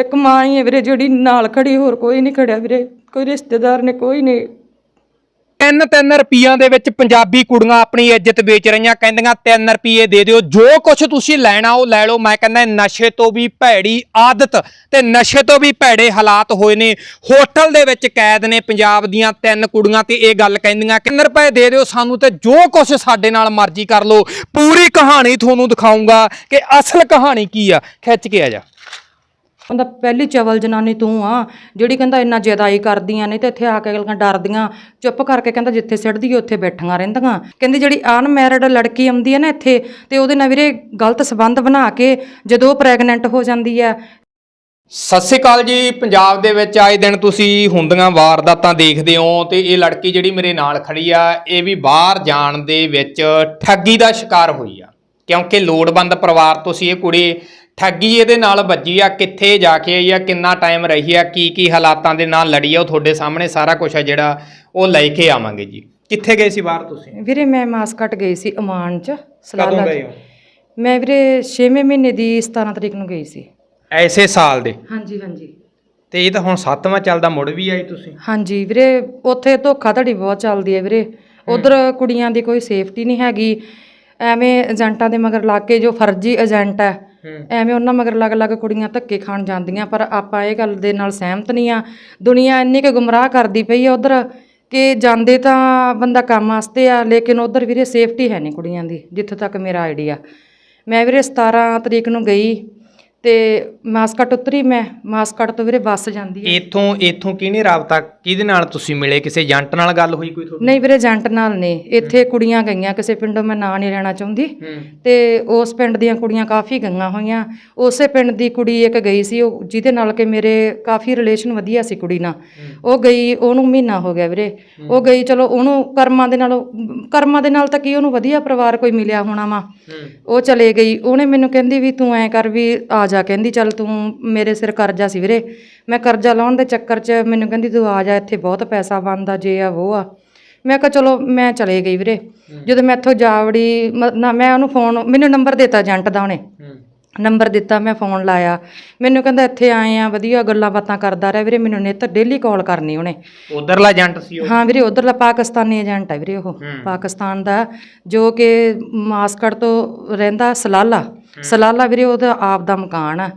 ਇੱਕ ਮਾਂ ਹੀ ਹੈ ਵੀਰੇ ਜਿਹੜੀ ਨਾਲ ਖੜੀ, ਹੋਰ ਕੋਈ ਨਹੀਂ ਖੜਿਆ ਵੀਰੇ, ਕੋਈ ਰਿਸ਼ਤੇਦਾਰ ਨੇ, ਕੋਈ ਨਹੀਂ। ਤਿੰਨ ਤਿੰਨ ਰੁਪਈਆਂ ਦੇ ਵਿੱਚ ਪੰਜਾਬੀ ਕੁੜੀਆਂ ਆਪਣੀ ਇੱਜ਼ਤ ਵੇਚ ਰਹੀਆਂ, ਕਹਿੰਦੀਆਂ 3 ਰੁਪਏ ਦੇ ਦਿਓ, ਜੋ ਕੁਝ ਤੁਸੀਂ ਲੈਣਾ ਉਹ ਲੈ ਲਓ। ਮੈਂ ਕਹਿੰਦਾ ਨਸ਼ੇ ਤੋਂ ਵੀ ਭੈੜੀ ਆਦਤ ਤੇ ਨਸ਼ੇ ਤੋਂ ਵੀ ਭੈੜੇ ਹਾਲਾਤ ਹੋਏ ਨੇ। ਹੋਟਲ ਦੇ ਵਿੱਚ ਕੈਦ ਨੇ ਪੰਜਾਬ ਦੀਆਂ ਤਿੰਨ ਕੁੜੀਆਂ ਤੇ ਇਹ ਗੱਲ ਕਹਿੰਦੀਆਂ ਕਿ 3 ਰੁਪਏ ਦੇ ਦਿਓ ਸਾਨੂੰ ਤੇ ਜੋ ਕੁਝ ਸਾਡੇ ਨਾਲ ਮਰਜ਼ੀ ਕਰ ਲਓ। ਪੂਰੀ ਕਹਾਣੀ ਤੁਹਾਨੂੰ ਦਿਖਾਉਂਗਾ ਕਿ ਅਸਲ ਕਹਾਣੀ ਕੀ ਆ। ਖਿੱਚ ਕੇ ਆ ਜਾ। ਕਹਿੰਦਾ, ਪਹਿਲੀ ਚਵਲ ਜਨਾਨੀ ਤੂੰ ਆ, ਜਿਹੜੀ ਕਹਿੰਦਾ ਇੰਨਾ ਜ਼ਿਆਦਾਈ ਕਰਦੀਆਂ ਨੇ ਤੇ ਇੱਥੇ ਆ ਕੇ ਗੱਲਾਂ ਡਰਦੀਆਂ। ਚੁੱਪ ਕਰਕੇ ਕਹਿੰਦਾ, ਜਿੱਥੇ ਸਿੱਟਦੀ ਉੱਥੇ ਬੈਠੀਆਂ ਰਹਿੰਦੀਆਂ। ਕਹਿੰਦੀ, ਜਿਹੜੀ ਅਨਮੈਰਿਡ ਲੜਕੀ ਆਉਂਦੀ ਹੈ ਨਾ ਇੱਥੇ, ਤੇ ਉਹਦੇ ਨਾਲ ਵੀਰੇ ਗਲਤ ਸਬੰਧ ਬਣਾ ਕੇ ਜਦੋਂ ਪ੍ਰੈਗਨੈਂਟ ਹੋ ਜਾਂਦੀ ਹੈ ਸਤਿ ਸ਼੍ਰੀ ਅਕਾਲ ਜੀ, ਪੰਜਾਬ ਦੇ ਵਿੱਚ ਆਏ ਦਿਨ ਤੁਸੀਂ ਹੁੰਦੀਆਂ ਵਾਰਦਾਤਾਂ ਦੇਖਦੇ ਹੋ ਤੇ ਇਹ ਲੜਕੀ ਜਿਹੜੀ ਮੇਰੇ ਨਾਲ ਖੜੀ ਆ, ਇਹ ਵੀ ਬਾਹਰ ਜਾਣ ਦੇ ਵਿੱਚ ਠੱਗੀ ਦਾ ਸ਼ਿਕਾਰ ਹੋਈ ਆ। ਕਿਉਂਕਿ ਲੋੜਵੰਦ ਪਰਿਵਾਰ ਤੋਂ ਸੀ ਇਹ ਕੁੜੀ ਠੱਗੀ ਇਹਦੇ ਨਾਲ ਵੱਜੀ ਆ ਕਿੱਥੇ ਜਾ ਕੇ ਆਈ ਆ ਕਿੰਨਾ ਟਾਈਮ ਰਹੀ ਆ ਕੀ ਕੀ ਹਾਲਾਤਾਂ ਦੇ ਨਾਲ ਲੜੀ ਆ ਉਹ ਤੁਹਾਡੇ ਸਾਹਮਣੇ ਸਾਰਾ ਕੁਝ ਆ ਜਿਹੜਾ ਉਹ ਲੈ ਕੇ ਆਵਾਂਗੇ ਜੀ। ਕਿੱਥੇ ਗਏ ਸੀ ਬਾਹਰ ਤੁਸੀਂ? ਵੀਰੇ ਮੈਂ ਮਾਸਕਟ ਗਈ ਸੀ ਅਮਾਨ ਚ ਸਲਾਲਾ ਕਦੋਂ। ਗਏ ਹੋ? ਮੈਂ ਵੀਰੇ 6ਵੇਂ ਮਹੀਨੇ ਦੀ 17 ਤਰੀਕ ਨੂੰ ਗਈ ਸੀ। ਐਸੇ ਸਾਲ ਦੇ? ਹਾਂਜੀ ਹਾਂਜੀ। ਤੇ ਇਹ ਤਾਂ ਹੁਣ 7ਵਾਂ ਚੱਲਦਾ ਮੁੜ ਵੀ ਆਈ ਤੁਸੀਂ? ਹਾਂਜੀ ਵੀਰੇ ਉੱਥੇ ਧੋਖਾਧੜੀ ਬਹੁਤ ਚੱਲਦੀ ਹੈ ਵੀਰੇ। ਉਧਰ ਕੁੜੀਆਂ ਦੀ ਕੋਈ ਸੇਫਟੀ ਨਹੀਂ ਹੈਗੀ। ਐਵੇਂ ਏਜੰਟਾਂ ਦੇ ਮਗਰ ਲੱਗ ਕੇ ਜੋ ਫਰਜ਼ੀ ਏਜੰਟ ਹੈ ਐਵੇਂ ਉਹਨਾਂ ਮਗਰ ਲੱਗ ਲੱਗ ਕੁੜੀਆਂ ਧੱਕੇ ਖਾਣ ਜਾਂਦੀਆਂ, ਪਰ ਆਪਾਂ ਇਹ ਗੱਲ ਦੇ ਨਾਲ ਸਹਿਮਤ ਨਹੀਂ ਆ। ਦੁਨੀਆ ਇੰਨੀ ਕੁ ਗੁੰਮਰਾਹ ਕਰਦੀ ਪਈ ਆ ਉਧਰ ਕਿ ਜਾਂਦੇ ਤਾਂ ਬੰਦਾ ਕੰਮ ਵਾਸਤੇ ਆ, ਲੇਕਿਨ ਉਧਰ ਵੀਰੇ ਸੇਫਟੀ ਹੈ ਨਹੀਂ ਕੁੜੀਆਂ ਦੀ, ਜਿੱਥੇ ਤੱਕ ਮੇਰਾ ਆਈਡੀਆ ਮੈਂ ਵੀਰੇ 17 ਤਰੀਕ ਨੂੰ ਗਈ ਤੇ ਮਾਸਕਟ ਉਤਰੀ ਮੈਂ ਮਾਸਕਟ ਤੋਂ ਵੀਰੇ ਬੱਸ ਜਾਂਦੀ ਹੈ। ਇਥੋਂ ਇਥੋਂ ਕਿਹਨੇ ਰਾਬਤਾ ਕਿਹਦੇ ਨਾਲ ਤੁਸੀਂ ਮਿਲੇ? ਕਿਸੇ ਏਜੰਟ ਨਾਲ ਗੱਲ ਹੋਈ ਕੋਈ ਤੁਹਾਡੀ? ਨਹੀਂ ਵੀਰੇ ਏਜੰਟ ਨਾਲ ਨੇ ਇੱਥੇ ਕੁੜੀਆਂ ਗਈਆਂ ਕਿਸੇ ਪਿੰਡੋਂ ਮੈਂ ਨਾਂ ਨਹੀਂ ਲੈਣਾ ਚਾਹੁੰਦੀ। ਤੇ ਉਸ ਪਿੰਡ ਦੀਆਂ ਕੁੜੀਆਂ ਕਾਫੀ ਗਈਆਂ ਹੋਈਆਂ। ਉਸੇ ਪਿੰਡ ਦੀ ਕੁੜੀ ਇੱਕ ਗਈ ਸੀ ਉਹ ਜਿਹਦੇ ਨਾਲ ਕਿ ਮੇਰੇ ਕਾਫੀ ਰਿਲੇਸ਼ਨ ਵਧੀਆ ਸੀ ਕੁੜੀ ਨਾਲ। ਉਹ ਗਈ ਉਹਨੂੰ ਮਹੀਨਾ ਹੋ ਗਿਆ ਵੀਰੇ। ਉਹ ਗਈ ਚਲੋ ਉਹਨੂੰ ਕਰਮਾਂ ਦੇ ਨਾਲ ਕਰਮਾਂ ਦੇ ਨਾਲ ਤਾਂ ਕੀ ਉਹਨੂੰ ਵਧੀਆ ਪਰਿਵਾਰ ਕੋਈ ਮਿਲਿਆ ਹੋਣਾ ਵਾ। ਉਹ ਚਲੇ ਗਈ। ਉਹਨੇ ਮੈਨੂੰ ਕਹਿੰਦੀ ਵੀ ਤੂੰ ਐ ਕਰ ਵੀ ਆ ਜਾ ਕਹਿੰਦੀ ਚੱਲ ਤੂੰ ਮੇਰੇ ਸਿਰ ਕਰਜ਼ਾ ਸੀ ਵੀਰੇ। ਮੈਂ ਕਰਜ਼ਾ ਲਾਉਣ ਦੇ ਚੱਕਰ 'ਚ ਮੈਨੂੰ ਕਹਿੰਦੀ ਤੂੰ ਆ ਜਾ ਇੱਥੇ ਬਹੁਤ ਪੈਸਾ ਬਣਦਾ ਜੇ ਆ ਉਹ ਆ। ਮੈਂ ਕਿਹਾ ਚਲੋ ਮੈਂ ਚਲੇ ਗਈ ਵੀਰੇ। ਜਦੋਂ ਮੈਂ ਇੱਥੋਂ ਜਾ ਵੜੀ ਮ- ਨਾ ਮੈਂ ਉਹਨੂੰ ਫੋਨ ਮੈਨੂੰ ਨੰਬਰ ਦਿੱਤਾ ਏਜੰਟ ਦਾ ਉਹਨੇ। ਨੰਬਰ ਦਿੱਤਾ ਮੈਂ ਫੋਨ ਲਾਇਆ। ਮੈਨੂੰ ਕਹਿੰਦਾ ਇੱਥੇ ਆਏ ਆ ਵਧੀਆ ਗੱਲਾਂ ਬਾਤਾਂ ਕਰਦਾ ਰਿਹਾ ਵੀਰੇ ਮੈਨੂੰ ਨਿੱਤ ਡੇਲੀ ਕਾਲ ਕਰਨੀ ਉਹਨੇ। ਉਧਰਲਾ ਏਜੰਟ ਸੀ ਉਹ? ਹਾਂ ਵੀਰੇ ਉਧਰਲਾ ਪਾਕਿਸਤਾਨੀ ਏਜੰਟ ਹੈ ਵੀਰੇ ਉਹ। ਪਾਕਿਸਤਾਨ ਦਾ ਜੋ ਕਿ ਮਾਸਕਟ ਤੋਂ ਰਹਿੰਦਾ ਸਲਾਲਾ। ਸਲਾਲਾ ਵੀਰੇ ਉਹਦਾ ਆਪ ਦਾ ਮਕਾਨ ਆ।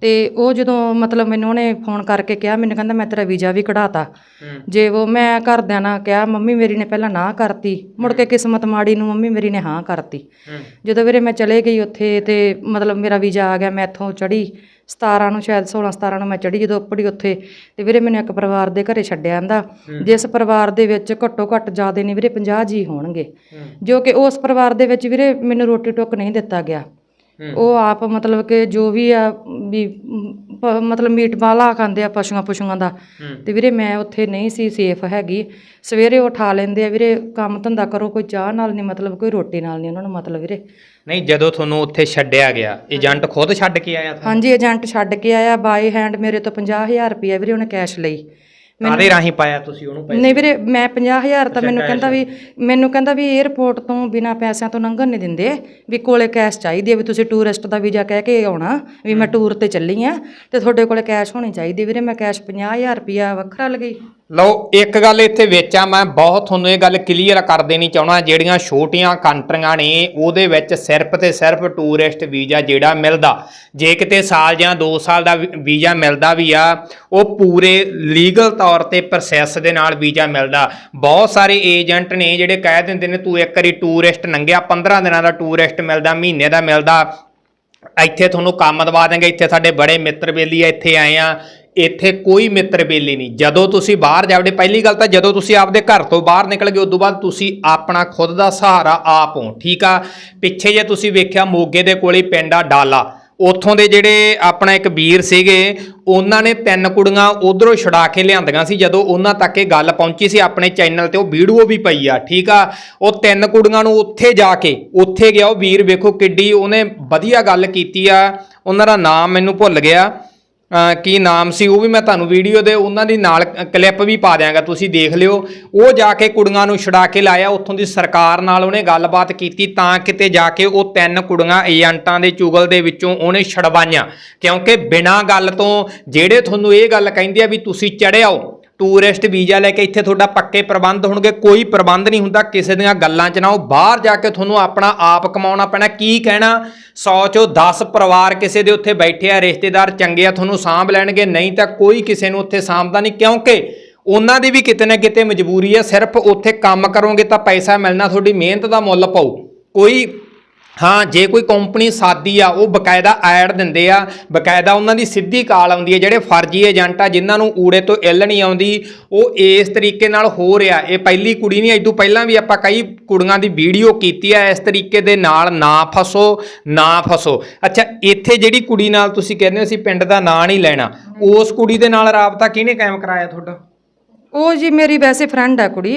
ਤੇ ਉਹ ਜਦੋਂ ਮਤਲਬ ਮੈਨੂੰ ਉਹਨੇ ਫੋਨ ਕਰਕੇ ਕਿਹਾ ਮੈਨੂੰ ਕਹਿੰਦਾ ਮੈਂ ਤੇਰਾ ਵੀਜ਼ਾ ਵੀ ਕਢਾਤਾ। ਜੇ ਉਹ ਮੈਂ ਘਰਦਿਆਂ ਨਾਲ ਕਿਹਾ ਮੰਮੀ ਮੇਰੀ ਨੇ ਪਹਿਲਾਂ ਨਾ ਕਰਤੀ ਮੁੜ ਕੇ ਕਿਸਮਤ ਮਾੜੀ ਨੂੰ ਮੰਮੀ ਮੇਰੀ ਨੇ ਹਾਂ ਕਰਤੀ। ਜਦੋਂ ਵੀਰੇ ਮੈਂ ਚਲੇ ਗਈ ਉੱਥੇ ਤੇ ਮਤਲਬ ਮੇਰਾ ਵੀਜ਼ਾ ਆ ਗਿਆ ਮੈਂ ਇੱਥੋਂ ਚੜੀ 17 ਨੂੰ ਸ਼ਾਇਦ 16 17 ਨੂੰ ਮੈਂ ਚੜੀ ਜਦੋਂ ਉੱਪੜੀ ਉੱਥੇ। ਤੇ ਵੀਰੇ ਮੈਨੂੰ ਇੱਕ ਪਰਿਵਾਰ ਦੇ ਘਰੇ ਛੱਡਿਆ ਆਂਦਾ ਜਿਸ ਪਰਿਵਾਰ ਦੇ ਵਿੱਚ ਘੱਟੋ ਘੱਟ ਜ਼ਿਆਦੇ ਨਹੀਂ ਵੀਰੇ 50 ਜੀ ਹੋਣਗੇ। ਜੋ ਕਿ ਉਸ ਪਰਿਵਾਰ ਦੇ ਵਿੱਚ ਵੀਰੇ ਮੈਨੂੰ ਰੋਟੀ ਟੁੱਕ ਨਹੀਂ ਦਿੱਤਾ ਗਿਆ। ਉਹ ਆਪ ਮਤਲਬ ਕਿ ਜੋ ਵੀ ਆ ਵੀ ਪ- ਮਤਲਬ ਮੀਟ ਬਾਲਾ ਖਾਂਦੇ ਆ ਪਸ਼ੂਆਂ ਪਸ਼ੂਆਂ ਦਾ। ਤੇ ਵੀਰੇ ਮੈਂ ਉੱਥੇ ਨਹੀਂ ਸੀ ਸੇਫ ਹੈਗੀ। ਸਵੇਰੇ ਉਠਾ ਲੈਂਦੇ ਆ ਵੀਰੇ ਕੰਮ ਧੰਦਾ ਕਰੋ ਕੋਈ ਚਾਹ ਨਾਲ ਨਹੀਂ ਮਤਲਬ ਕੋਈ ਰੋਟੀ ਨਾਲ ਨਹੀਂ ਉਹਨਾਂ ਨੂੰ ਮਤਲਬ ਵੀਰੇ। ਨਹੀਂ ਜਦੋਂ ਤੁਹਾਨੂੰ ਉੱਥੇ ਛੱਡਿਆ ਗਿਆ ਏਜੰਟ ਖੁਦ ਛੱਡ ਕੇ ਆਇਆ ਹਾਂਜੀ ਏਜੰਟ ਛੱਡ ਕੇ ਆਇਆ ਬਾਈ ਹੈਂਡ ਮੇਰੇ ਤੋਂ 50000 ਰੁਪਇਆ ਵੀਰੇ ਉਹਨੇ ਕੈਸ਼ ਲਈ। ਕਾਦੇ ਰਾਹੀਂ ਪਾਇਆ ਤੁਸੀਂ ਉਹਨੂੰ ਪੈਸੇ? ਨਹੀਂ ਵੀਰੇ ਮੈਂ 50000 ਤਾਂ ਮੈਨੂੰ ਕਹਿੰਦਾ ਵੀ ਮੈਨੂੰ ਕਹਿੰਦਾ ਵੀ 에어ਪੋਰਟ ਤੋਂ ਬਿਨਾ ਪੈਸਿਆਂ ਤੋਂ ਲੰਘਣ ਨਹੀਂ ਦਿੰਦੇ ਵੀ ਕੋਲੇ ਕੈਸ਼ ਚਾਹੀਦੀ ਹੈ ਵੀ ਤੁਸੀਂ ਟੂਰਿਸਟ ਦਾ ਵੀਜ਼ਾ ਕਹਿ ਕੇ ਆਉਣਾ ਵੀ ਮੈਂ ਟੂਰ ਤੇ ਚੱਲੀ ਆ ਤੇ ਤੁਹਾਡੇ ਕੋਲੇ ਕੈਸ਼ ਹੋਣੀ ਚਾਹੀਦੀ ਵੀਰੇ ਮੈਂ ਕੈਸ਼ 50000 ਰੁਪਇਆ ਵੱਖਰਾ ਲਗਈ। ਲਓ, ਇੱਕ ਗੱਲ ਇੱਥੇ ਵਿੱਚ ਆ, ਮੈਂ ਬਹੁਤ ਤੁਹਾਨੂੰ ਇਹ ਗੱਲ ਕਲੀਅਰ ਕਰ ਦੇਣੀ ਚਾਹਣਾ ਜਿਹੜੀਆਂ ਛੋਟੀਆਂ ਕੰਟਰੀਆਂ ਨੇ, ਉਹਦੇ ਵਿੱਚ ਸਿਰਫ ਤੇ ਸਿਰਫ ਟੂਰਿਸਟ ਵੀਜ਼ਾ ਜਿਹੜਾ ਮਿਲਦਾ। ਜੇ ਕਿਤੇ ਸਾਲ ਜਾਂ 2 ਸਾਲ ਦਾ ਵੀਜ਼ਾ ਮਿਲਦਾ ਵੀ ਆ, ਉਹ ਪੂਰੇ ਲੀਗਲ ਤੌਰ ਤੇ ਪ੍ਰੋਸੈਸ ਦੇ ਨਾਲ ਵੀਜ਼ਾ ਮਿਲਦਾ। ਬਹੁਤ ਸਾਰੇ ਏਜੰਟ ਨੇ ਜਿਹੜੇ ਕਹਿ ਦਿੰਦੇ ਨੇ, ਤੂੰ ਇੱਕ ਵਾਰੀ ਟੂਰਿਸਟ ਨੰਗਿਆ 15 ਦਿਨਾਂ ਦਾ ਟੂਰਿਸਟ ਮਿਲਦਾ, ਮਹੀਨੇ ਦਾ ਮਿਲਦਾ। ਇੱਥੇ ਤੁਹਾਨੂੰ ਕੰਮ ਦਵਾ ਦਾਂਗੇ ਇੱਥੇ ਸਾਡੇ ਬੜੇ ਮਿੱਤਰ ਬੇਲੀ ਆ, ਇੱਥੇ ਆਏ ਆ ਇੱਥੇ ਕੋਈ ਮਿੱਤਰ ਬੇਲੀ ਨਹੀਂ। ਜਦੋਂ ਤੁਸੀਂ ਬਾਹਰ ਜਾਵੜੇ ਪਹਿਲੀ ਗੱਲ ਤਾਂ ਜਦੋਂ ਤੁਸੀਂ ਆਪਦੇ ਘਰ ਤੋਂ ਬਾਹਰ ਨਿਕਲ ਗਏ, ਉਦੋਂ ਬਾਅਦ ਤੁਸੀਂ ਆਪਣਾ ਖੁਦ ਦਾ ਸਹਾਰਾ ਆਪ ਹੋ, ਠੀਕ ਆ? ਪਿੱਛੇ ਜੇ ਤੁਸੀਂ ਵੇਖਿਆ ਮੋਗੇ ਦੇ ਕੋਲੇ ਪਿੰਡ ਆ ਡਾਲਾ। ਉੱਥੋਂ ਦੇ ਜਿਹੜੇ ਆਪਣਾ ਇੱਕ ਵੀਰ ਸੀਗੇ, ਉਹਨਾਂ ਨੇ ਤਿੰਨ ਕੁੜੀਆਂ ਉਧਰੋਂ ਛੁਡਾ ਕੇ ਲਿਆਂਦੀਆਂ ਸੀ। ਜਦੋਂ ਉਹਨਾਂ ਤੱਕ ਇਹ ਗੱਲ ਪਹੁੰਚੀ ਸੀ ਆਪਣੇ ਚੈਨਲ ਤੇ, ਉਹ ਵੀਡੀਓ ਵੀ ਪਈ ਆ, ਠੀਕ ਆ? ਉਹ ਤਿੰਨ ਕੁੜੀਆਂ ਨੂੰ ਉੱਥੇ ਜਾ ਕੇ, ਉੱਥੇ ਗਿਆ ਉਹ ਵੀਰ, ਵੇਖੋ ਕਿੱਡੀ ਉਹਨੇ ਵਧੀਆ ਗੱਲ ਕੀਤੀ ਆ। ਉਹਨਾਂ ਦਾ ਨਾਮ ਮੈਨੂੰ ਭੁੱਲ ਗਿਆ। ਕੀ ਨਾਮ ਸੀ, ਉਹ ਵੀ ਮੈਂ ਤੁਹਾਨੂੰ ਵੀਡੀਓ ਦੇ ਉਹਨਾਂ ਦੀ ਨਾਲ ਕਲਿੱਪ ਵੀ ਪਾ ਦਿਆਂਗਾ, ਤੁਸੀਂ ਦੇਖ ਲਿਓ। ਉਹ ਜਾ ਕੇ ਕੁੜੀਆਂ ਨੂੰ ਛੁਡਾ ਕੇ ਲਾਇਆ, ਉੱਥੋਂ ਦੀ ਸਰਕਾਰ ਨਾਲ ਉਹਨੇ ਗੱਲਬਾਤ ਕੀਤੀ ਤਾਂ ਕਿਤੇ ਜਾ ਕੇ ਉਹ ਤਿੰਨ ਕੁੜੀਆਂ ਏਜੰਟਾਂ ਦੇ ਚੁਗਲ ਦੇ ਵਿੱਚੋਂ ਉਹਨੇ ਛਡਵਾਈਆਂ। ਕਿਉਂਕਿ ਬਿਨਾਂ ਗੱਲ ਤੋਂ ਜਿਹੜੇ ਤੁਹਾਨੂੰ ਇਹ ਗੱਲ ਕਹਿੰਦੇ ਆ ਵੀ ਤੁਸੀਂ ਚੜਿਆਓ ਟੂਰਿਸਟ ਵੀਜ਼ਾ ਲੈ ਕੇ ਇੱਥੇ ਤੁਹਾਡਾ ਪੱਕੇ ਪ੍ਰਬੰਧ ਹੋਣਗੇ, ਕੋਈ ਪ੍ਰਬੰਧ ਨਹੀਂ ਹੁੰਦਾ, ਕਿਸੇ ਦੀਆਂ ਗੱਲਾਂ 'ਚ ਨਾ ਉਹ ਬਾਹਰ ਜਾ ਕੇ ਤੁਹਾਨੂੰ ਆਪਣਾ ਆਪ ਕਮਾਉਣਾ ਪੈਣਾ। ਕੀ ਕਹਿਣਾ? 100 ਚੋਂ 10 ਪਰਿਵਾਰ ਕਿਸੇ ਦੇ ਉੱਥੇ ਬੈਠੇ ਆ, ਰਿਸ਼ਤੇਦਾਰ ਚੰਗੇ ਆ, ਤੁਹਾਨੂੰ ਸਾਂਭ ਲੈਣਗੇ, ਨਹੀਂ ਤਾਂ ਕੋਈ ਕਿਸੇ ਨੂੰ ਉੱਥੇ ਸਾਂਭਦਾ ਨਹੀਂ, ਕਿਉਂਕਿ ਉਹਨਾਂ ਦੀ ਵੀ ਕਿਤੇ ਨਾ ਕਿਤੇ ਮਜਬੂਰੀ ਹੈ ਸਿਰਫ ਉੱਥੇ ਕੰਮ ਕਰੋਗੇ ਤਾਂ ਪੈਸਾ ਮਿਲਣਾ, ਤੁਹਾਡੀ ਮਿਹਨਤ ਦਾ ਮੁੱਲ ਪਾਉ ਕੋਈ ਹਾਂ, ਜੇ ਕੋਈ ਕੰਪਨੀ ਸਾਦੀ ਆ, ਉਹ ਬਕਾਇਦਾ ਐਡ ਦਿੰਦੇ ਆ, ਬਕਾਇਦਾ ਉਹਨਾਂ ਦੀ ਸਿੱਧੀ ਕਾਲ ਆਉਂਦੀ ਹੈ ਜਿਹੜੇ ਫਰਜ਼ੀ ਏਜੰਟ ਆ, ਜਿਨ੍ਹਾਂ ਨੂੰ ਊੜੇ ਤੋਂ ਇੱਲ ਨਹੀਂ ਆਉਂਦੀ, ਉਹ ਇਸ ਤਰੀਕੇ ਨਾਲ ਹੋ ਰਿਹਾ। ਇਹ ਪਹਿਲੀ ਕੁੜੀ ਨਹੀਂ ਇਦੋਂ ਪਹਿਲਾਂ ਵੀ ਆਪਾਂ ਕਈ ਕੁੜੀਆਂ ਦੀ ਵੀਡੀਓ ਕੀਤੀ ਆ, ਇਸ ਤਰੀਕੇ ਦੇ ਨਾਲ ਨਾ ਫਸੋ ਨਾ ਫਸੋ। ਅੱਛਾ, ਇੱਥੇ ਜਿਹੜੀ ਕੁੜੀ ਨਾਲ ਤੁਸੀਂ ਕਹਿੰਦੇ ਹੋ, ਅਸੀਂ ਪਿੰਡ ਦਾ ਨਾਂ ਨਹੀਂ ਲੈਣਾ, ਉਸ ਕੁੜੀ ਦੇ ਨਾਲ ਰਾਬਤਾ ਕਿਹਨੇ ਕਾਇਮ ਕਰਾਇਆ ਤੁਹਾਡਾ? ਉਹ ਜੀ ਮੇਰੀ ਵੈਸੇ ਫਰੈਂਡ ਆ ਕੁੜੀ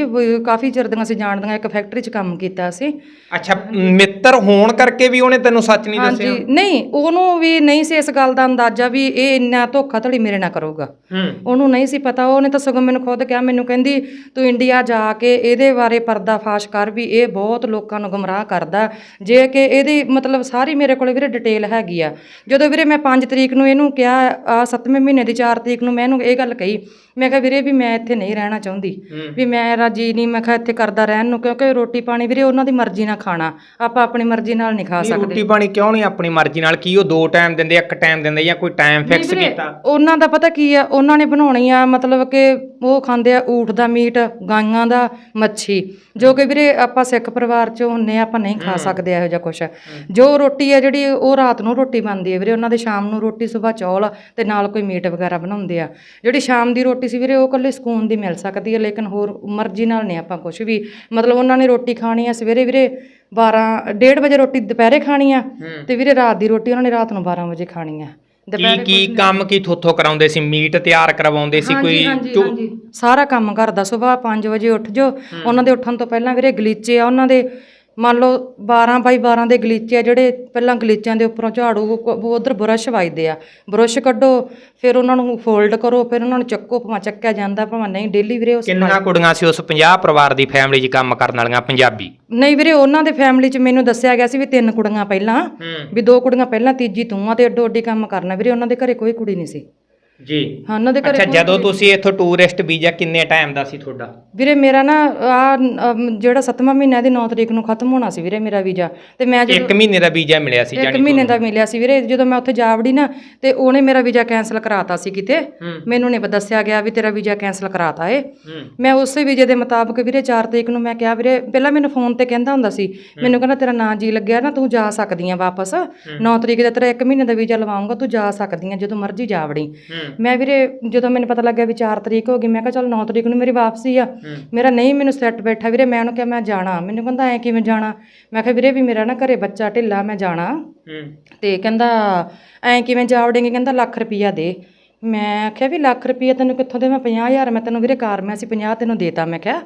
ਕਾਫੀ ਚਿਰ ਦੀਆਂ ਅਸੀਂ ਜਾਣਦੀਆਂ ਇੱਕ ਫੈਕਟਰੀ 'ਚ ਕੰਮ ਕੀਤਾ ਸੀ। ਅੱਛਾ ਮਿੱਤਰ ਹੋਣ ਕਰਕੇ ਵੀ ਉਹਨੇ ਤੈਨੂੰ ਸੱਚ ਨਹੀਂ ਦੱਸਿਆ? ਹਾਂਜੀ ਨਹੀਂ ਉਹਨੂੰ ਵੀ ਨਹੀਂ ਸੀ ਇਸ ਗੱਲ ਦਾ ਅੰਦਾਜ਼ਾ ਵੀ ਇਹ ਇੰਨਾ ਧੋਖਾਧੜੀ ਮੇਰੇ ਨਾਲ ਕਰੂਗਾ। ਹੂੰ। ਉਹਨੂੰ ਨਹੀਂ ਸੀ ਪਤਾ ਉਹਨੇ ਤਾਂ ਸਗੋਂ ਮੈਨੂੰ ਖੁਦ ਕਿਹਾ ਮੈਨੂੰ ਕਹਿੰਦੀ ਤੂੰ ਇੰਡੀਆ ਜਾ ਕੇ ਇਹਦੇ ਬਾਰੇ ਪਰਦਾਫਾਸ਼ ਕਰ ਵੀ ਇਹ ਬਹੁਤ ਲੋਕਾਂ ਨੂੰ ਗੁੰਮਰਾਹ ਕਰਦਾ। ਜੇ ਕਿ ਇਹਦੀ ਮਤਲਬ ਸਾਰੀ ਮੇਰੇ ਕੋਲ ਵੀਰੇ ਡਿਟੇਲ ਹੈਗੀ ਆ। ਜਦੋਂ ਵੀਰੇ ਮੈਂ 5 ਤਰੀਕ ਨੂੰ ਇਹਨੂੰ ਕਿਹਾ ਆ 7ਵੇਂ ਮਹੀਨੇ ਦੀ 4 ਤਰੀਕ ਨੂੰ ਮੈਂ ਇਹਨੂੰ ਇਹ ਗੱਲ ਕਹੀ ਮੈਂ ਕਿਹਾ ਵੀਰੇ ਵੀ ਮੈਂ ਇੱਥੇ ਨਹੀਂ ਰਹਿਣਾ ਚਾਹੁੰਦੀ। ਵੀ ਮੈਂ ਰਾਜੀ ਨਹੀਂ ਮੈਂ ਕਿਹਾ ਇੱਥੇ ਕਰਦਾ ਰਹਿਣ ਨੂੰ ਕਿਉਂਕਿ ਰੋਟੀ ਪਾਣੀ ਵੀਰੇ ਉਹਨਾਂ ਦੀ ਮਰਜ਼ੀ ਨਾਲ ਖਾਣਾ। ਆਪਾਂ ਆਪਣੀ ਮਰਜ਼ੀ ਨਾਲ ਨਹੀਂ ਖਾ ਸਕਦੇ। ਰੋਟੀ ਪਾਣੀ ਕਿਉਂ ਨਹੀਂ ਆਪਣੀ ਮਰਜ਼ੀ ਨਾਲ? ਕੀ ਉਹ ਦੋ ਟਾਈਮ ਦਿੰਦੇ ਇੱਕ ਟਾਈਮ ਦਿੰਦੇ ਜਾਂ ਕੋਈ ਟਾਈਮ ਫਿਕਸ ਕੀਤਾ? ਉਹਨਾਂ ਦਾ ਪਤਾ ਕੀ ਆ ਉਹਨਾਂ ਨੇ ਬਣਾਉਣੀ ਆ ਮਤਲਬ ਕਿ ਉਹ ਖਾਂਦੇ ਆ ਊਠ ਦਾ ਮੀਟ ਗਾਈਆਂ ਦਾ ਮੱਛੀ ਜੋ ਕਿ ਵੀਰੇ ਆਪਾਂ ਸਿੱਖ ਪਰਿਵਾਰ ਚੋਂ ਹੁੰਨੇ ਆ ਆਪਾਂ ਨਹੀਂ ਖਾ ਸਕਦੇ ਇਹੋ ਜਿਹਾ ਕੁਛ। ਜੋ ਰੋਟੀ ਆ ਜਿਹੜੀ ਉਹ ਰਾਤ ਨੂੰ ਰੋਟੀ ਬਣਦੀ ਹੈ ਵੀਰੇ ਉਹਨਾਂ ਦੇ ਸ਼ਾਮ ਨੂੰ ਰੋਟੀ ਸਵੇਰ ਚੌਲ ਤੇ ਨਾਲ ਕੋਈ ਮੀਟ ਵਗੈਰਾ ਬਣਾਉਂਦੇ ਆ। ਜਿਹੜੀ ਸ਼ਾਮ ਦੀ ਰੋਟੀ ਸੀ ਵੀਰੇ ਉਹ ਕੱਲੇ ਸਕੂਨ ਦੀ ਮਿਲ ਸਕਦੀ ਹੈ ਲੇਕਿਨ ਹੋਰ ਮਰਜ਼ੀ ਨਾਲ ਨਹੀਂ ਆਪਾਂ ਕੁਝ ਵੀ। ਮਤਲਬ ਉਹਨਾਂ ਨੇ ਰੋਟੀ ਖਾਣੀ ਆ ਸਵੇਰੇ ਵੀਰੇ 12 1:30 ਵਜੇ ਰੋਟੀ ਦੁਪਹਿਰੇ ਖਾਣੀ ਆ ਤੇ ਵੀਰੇ ਰਾਤ ਦੀ ਰੋਟੀ ਉਹਨਾਂ ਨੇ ਰਾਤ ਨੂੰ 12 ਵਜੇ ਖਾਣੀ ਆ। ਕੀ ਕੀ ਕੰਮ ਕੀ ਥੋਥੋ ਕਰਾਉਂਦੇ ਸੀ? ਮੀਟ ਤਿਆਰ ਕਰਵਾਉਂਦੇ ਸੀ ਕੋਈ ਸਾਰਾ ਕੰਮ ਘਰ ਦਾ ਸਵੇਰ 5 ਵਜੇ ਉੱਠ ਜੋ ਉਹਨਾਂ ਦੇ ਉੱਠਣ ਤੋਂ ਪਹਿਲਾਂ ਵੀਰੇ ਗਲੀਚੇ ਆ ਉਹਨਾਂ ਦੇ ਮੰਨ ਲਓ 12 ਬਾਈ 12 ਦੇ ਗਲੀਚੇ ਆ ਜਿਹੜੇ ਪਹਿਲਾਂ ਗਲੀਚਿਆਂ ਦੇ ਉੱਪਰੋਂ ਝਾੜੂ ਉਧਰ ਬੁਰਸ਼ ਵੱਜਦੇ ਆ। ਬੁਰਸ਼ ਕੱਢੋ ਫਿਰ ਉਹਨਾਂ ਨੂੰ ਫੋਲਡ ਕਰੋ ਫਿਰ ਉਹਨਾਂ ਨੂੰ ਚੱਕੋ ਭਾਵੇਂ ਚੱਕਿਆ ਜਾਂਦਾ ਭਾਵੇਂ ਨਹੀਂ। ਡੇਲੀ ਵੀਰੇ ਉਸ ਕਿੰਨੀਆਂ ਕੁੜੀਆਂ ਸੀ ਉਸ 50 ਪਰਿਵਾਰ ਦੀ ਫੈਮਿਲੀ 'ਚ ਕੰਮ ਕਰਨ ਵਾਲੀਆਂ ਪੰਜਾਬੀ? ਨਹੀਂ ਵੀਰੇ ਉਹਨਾਂ ਦੇ ਫੈਮਿਲੀ 'ਚ ਮੈਨੂੰ ਦੱਸਿਆ ਗਿਆ ਸੀ ਵੀ ਤਿੰਨ ਕੁੜੀਆਂ ਪਹਿਲਾਂ ਵੀ ਦੋ ਕੁੜੀਆਂ ਪਹਿਲਾਂ ਤੀਜੀ ਤੂੰ ਆ ਤੇ ਅੱਡੋ ਅੱਡੀ ਕੰਮ ਕਰਨਾ। ਵੀਰੇ ਉਹਨਾਂ ਦੇ ਘਰੇ ਕੋਈ ਕੁੜੀ ਨਹੀਂ ਸੀ। ਜੀ। ਹਾਂ ਉਹਨਾਂ ਦੇ ਘਰੇ ਅੱਛਾ ਜਦੋਂ ਤੁਸੀਂ ਇੱਥੋਂ ਟੂਰਿਸਟ ਵੀਜ਼ਾ ਕਿੰਨੇ ਟਾਈਮ ਦਾ ਸੀ ਤੁਹਾਡਾ? ਵੀਰੇ ਮੇਰਾ ਨਾ ਆ ਜਿਹੜਾ 7ਵਾਂ ਮਹੀਨਾ ਦੀ 9 ਤਰੀਕ ਨੂੰ ਖਤਮ ਹੋਣਾ ਸੀ ਵੀਰੇ ਮੇਰਾ ਵੀਜ਼ਾ। ਤੇ ਮੈਂ ਜਦੋਂ ਇੱਕ ਮਹੀਨੇ ਦਾ ਵੀਜ਼ਾ ਮਿਲਿਆ ਸੀ ਇੱਕ ਮਹੀਨੇ ਦਾ ਮਿਲਿਆ ਸੀ ਵੀਰੇ ਜਦੋਂ ਮੈਂ ਉੱਥੇ ਜਾ ਵੜੀ ਨਾ ਤੇ ਉਹਨੇ ਮੇਰਾ ਵੀਜ਼ਾ ਕੈਨਸਲ ਕਰਾਤਾ ਸੀ ਕਿਤੇ। ਮੈਨੂੰ ਨਹੀਂ ਦੱਸਿਆ ਗਿਆ ਵੀ ਤੇਰਾ ਵੀਜ਼ਾ ਕੈਨਸਲ ਕਰਾਤਾ ਏ। ਮੈਂ ਉਸੇ ਵੀਜ਼ੇ ਦੇ ਮੁਤਾਬਕ ਵੀਰੇ 4 ਤਰੀਕ ਨੂੰ ਮੈਂ ਕਿਹਾ ਵੀਰੇ ਪਹਿਲਾਂ ਮੈਨੂੰ ਫੋਨ ਤੇ ਕਹਿੰਦਾ ਹੁੰਦਾ ਸੀ ਮੈਨੂੰ ਕਹਿੰਦਾ ਤੇਰਾ ਨਾਂ ਜੀ ਲੱਗਿਆ ਨਾ ਤੂੰ ਜਾ ਸਕਦੀ ਆ ਵਾਪਸ। 9 ਤਰੀਕ ਦਾ ਤੇਰਾ 1 ਮਹੀਨੇ ਦਾ ਵੀਜ਼ਾ ਲਵਾਉਂਗਾ ਤੂੰ ਜਾ ਸਕਦੀ ਆ ਜਦੋਂ ਮਰਜ਼ੀ ਜਾ ਵੜੀ। ਹੂੰ। ਮੈਂ ਵੀਰੇ ਜਦੋਂ ਮੈਨੂੰ ਪਤਾ ਲੱਗਿਆ ਵੀ 4 ਤਰੀਕ ਹੋ ਗਈ ਮੈਂ ਕਿਹਾ ਚੱਲ 9 ਤਰੀਕ ਨੂੰ ਮੇਰੀ ਵਾਪਸੀ ਆ। ਮੇਰਾ ਨਹੀਂ ਮੈਨੂੰ ਸੈੱਟ ਬੈਠਾ ਵੀਰੇ ਮੈਂ ਉਹਨੂੰ ਕਿਹਾ ਮੈਂ ਜਾਣਾ। ਮੈਨੂੰ ਕਹਿੰਦਾ ਐ ਕਿਵੇਂ ਜਾਣਾ? ਮੈਂ ਕਿਹਾ ਵੀਰੇ ਵੀ ਮੇਰਾ ਨਾ ਘਰੇ ਬੱਚਾ ਢਿੱਲਾ ਮੈਂ ਜਾਣਾ। ਤੇ ਕਹਿੰਦਾ ਐ ਕਿਵੇਂ ਜਾ ਵੜੇਂਗੇ ਕਹਿੰਦਾ ਲੱਖ ਰੁਪਈਆ ਦੇ। ਮੈਂ ਆਖਿਆ ਵੀ ਲੱਖ ਰੁਪਈਆ ਤੈਨੂੰ ਕਿੱਥੋਂ ਦੇਵਾਂ? 50000 ਮੈਂ ਤੈਨੂੰ ਵੀਰੇ ਕਾਰ ਮੈਂ ਸੀ 50 ਤੈਨੂੰ ਦੇਤਾ ਮੈਂ ਕਿਹਾ।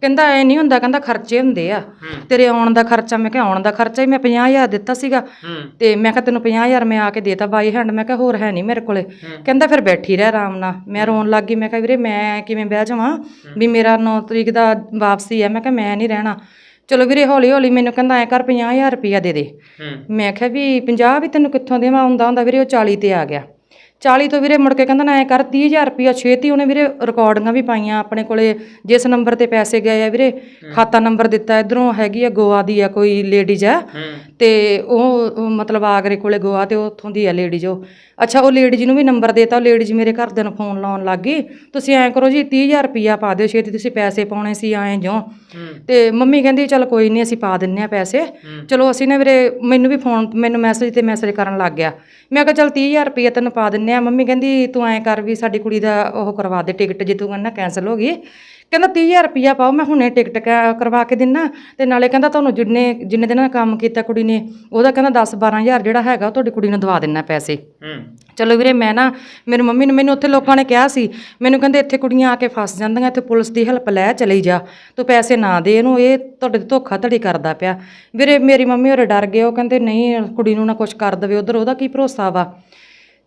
ਕਹਿੰਦਾ ਐ ਨਹੀਂ ਹੁੰਦਾ ਕਹਿੰਦਾ ਖਰਚੇ ਹੁੰਦੇ ਆ। ਤੇਰੇ ਆਉਣ ਦਾ ਖਰਚਾ ਮੈਂ ਕਿਹਾ ਆਉਣ ਦਾ ਖਰਚਾ ਹੀ ਮੈਂ 50000 ਦਿੱਤਾ ਸੀਗਾ। ਤੇ ਮੈਂ ਕਿਹਾ ਤੈਨੂੰ 50000 ਮੈਂ ਆ ਕੇ ਦੇਤਾ ਬਾਈ ਹੈਂਡ ਮੈਂ ਕਿਹਾ ਹੋਰ ਹੈ ਨਹੀਂ ਮੇਰੇ ਕੋਲੇ। ਕਹਿੰਦਾ ਫਿਰ ਬੈਠੀ ਰਹਿ ਆਰਾਮ ਨਾਲ। ਮੈਂ ਰੋਣ ਲੱਗ ਗਈ ਮੈਂ ਕਿਹਾ ਵੀਰੇ ਮੈਂ ਕਿਵੇਂ ਬਹਿ ਜਾਵਾਂ? ਵੀ ਮੇਰਾ 9 ਤਰੀਕ ਦਾ ਵਾਪਸੀ ਹੈ ਮੈਂ ਕਿਹਾ ਮੈਂ ਨਹੀਂ ਰਹਿਣਾ। ਚਲੋ ਵੀਰੇ ਹੌਲੀ ਹੌਲੀ ਮੈਨੂੰ ਕਹਿੰਦਾ ਐ ਕਰ 50000 ਰੁਪਇਆ ਦੇ ਦੇ। ਮੈਂ ਕਿਹਾ ਵੀ 50 ਵੀ ਤੈਨੂੰ ਕਿੱਥੋਂ ਦੇਵਾਂ? ਹੁੰਦਾ ਹੁੰਦਾ ਵੀਰੇ ਉਹ 40 ਤੇ ਆ ਗਿਆ। 40 ਤੋਂ ਵੀਰੇ ਮੁੜ ਕੇ ਕਹਿੰਦਾ ਨਾ ਐ ਕਰ 30000 ਰੁਪਇਆ ਛੇਤੀ ਉਹਨੇ ਵੀਰੇ ਰਿਕਾਰਡਿੰਗਾਂ ਵੀ ਪਾਈਆਂ ਆਪਣੇ ਕੋਲੇ ਜਿਸ ਨੰਬਰ ਤੇ ਪੈਸੇ ਗਏ ਆ ਵੀਰੇ ਖਾਤਾ ਨੰਬਰ ਦਿੱਤਾ ਇਧਰੋਂ ਹੈਗੀ ਆ ਗੋਆ ਦੀ ਆ ਕੋਈ ਲੇਡੀਜ਼ ਆ। ਤੇ ਉਹ ਮਤਲਬ ਆਗਰੇ ਕੋਲੇ ਗੋਆ ਤੇ ਉੱਥੋਂ ਦੀ ਆ ਲੇਡੀਜ਼ ਉਹ। ਅੱਛਾ ਉਹ ਲੇਡੀਜ਼ ਨੂੰ ਵੀ ਨੰਬਰ ਦੇਤਾ ਉਹ ਲੇਡੀਜ਼ ਮੇਰੇ ਘਰਦਿਆਂ ਨੂੰ ਫੋਨ ਲਾਉਣ ਲੱਗ ਗਈ। ਤੁਸੀਂ ਐਂ ਕਰੋ ਜੀ 30000 ਰੁਪਇਆ ਪਾ ਦਿਓ ਛੇਤੀ ਤੁਸੀਂ ਪੈਸੇ ਪਾਉਣੇ ਸੀ ਐਂ ਜੋ ਤੇ ਮੰਮੀ ਕਹਿੰਦੀ ਚਲ ਕੋਈ ਨਹੀਂ ਅਸੀਂ ਪਾ ਦਿੰਨੇ ਆ ਪੈਸੇ। ਚਲੋ ਅਸੀਂ ਨਾ ਵੀਰੇ ਮੈਨੂੰ ਵੀ ਫੋਨ ਮੈਨੂੰ ਮੈਸੇਜ ਤੇ ਮੈਸੇਜ ਕਰਨ ਲੱਗ ਗਿਆ। ਮੈਂ ਕਿਹਾ ਚਲ 30000 ਰੁਪਇਆ ਤੈਨੂੰ ਪਾ ਦਿੰਨੇ ਆ ਮੰਮੀ ਕਹਿੰਦੀ ਤੂੰ ਐਂ ਕਰ ਵੀ ਸਾਡੀ ਕੁੜੀ ਦਾ ਉਹ ਕਰਵਾ ਦੇ ਟਿਕਟ ਜੇ ਤੂੰ ਕਹਿੰਦਾ ਕੈਨਸਲ ਹੋ ਗਈ। ਕਹਿੰਦਾ 30000 ਰੁਪਇਆ ਪਾਓ ਮੈਂ ਹੁਣੇ ਟਿਕਟ ਕ- ਕਰਵਾ ਕੇ ਦਿੰਨਾ। ਤੇ ਨਾਲੇ ਕਹਿੰਦਾ ਤੁਹਾਨੂੰ ਜਿੰਨੇ ਜਿੰਨੇ ਦਿਨਾਂ ਦਾ ਕੰਮ ਕੀਤਾ ਕੁੜੀ ਨੇ ਉਹਦਾ ਕਹਿੰਦਾ 10 12000 ਜਿਹੜਾ ਹੈਗਾ ਉਹ ਤੁਹਾਡੀ ਕੁੜੀ ਨੂੰ ਦਵਾ ਦੇਣਾ ਪੈਸੇ। ਹੂੰ। ਚਲੋ ਵੀਰੇ ਮੈਂ ਨਾ ਮੇਰੀ ਮੰਮੀ ਨੇ ਮੈਨੂੰ ਉੱਥੇ ਲੋਕਾਂ ਨੇ ਕਿਹਾ ਸੀ ਮੈਨੂੰ ਕਹਿੰਦੇ ਇੱਥੇ ਕੁੜੀਆਂ ਆ ਕੇ ਫਸ ਜਾਂਦੀਆਂ ਇੱਥੇ ਪੁਲਿਸ ਦੀ ਹੈਲਪ ਲੈ ਚਲੀ ਜਾ ਤੂੰ ਪੈਸੇ ਨਾ ਦੇ ਇਹਨੂੰ ਇਹ ਤੁਹਾਡੇ ਤੇ ਧੋਖਾ ਧੜੀ ਕਰਦਾ ਪਿਆ। ਵੀਰੇ ਮੇਰੀ ਮੰਮੀ ਹੋਰ ਡਰ ਗਏ ਉਹ ਕਹਿੰਦੇ ਨਹੀਂ ਕੁੜੀ ਨੂੰ ਨਾ ਕੁਝ ਕਰ ਦਵੇ ਉਧਰ ਉਹਦਾ ਕੀ ਭਰੋਸਾ ਵਾ?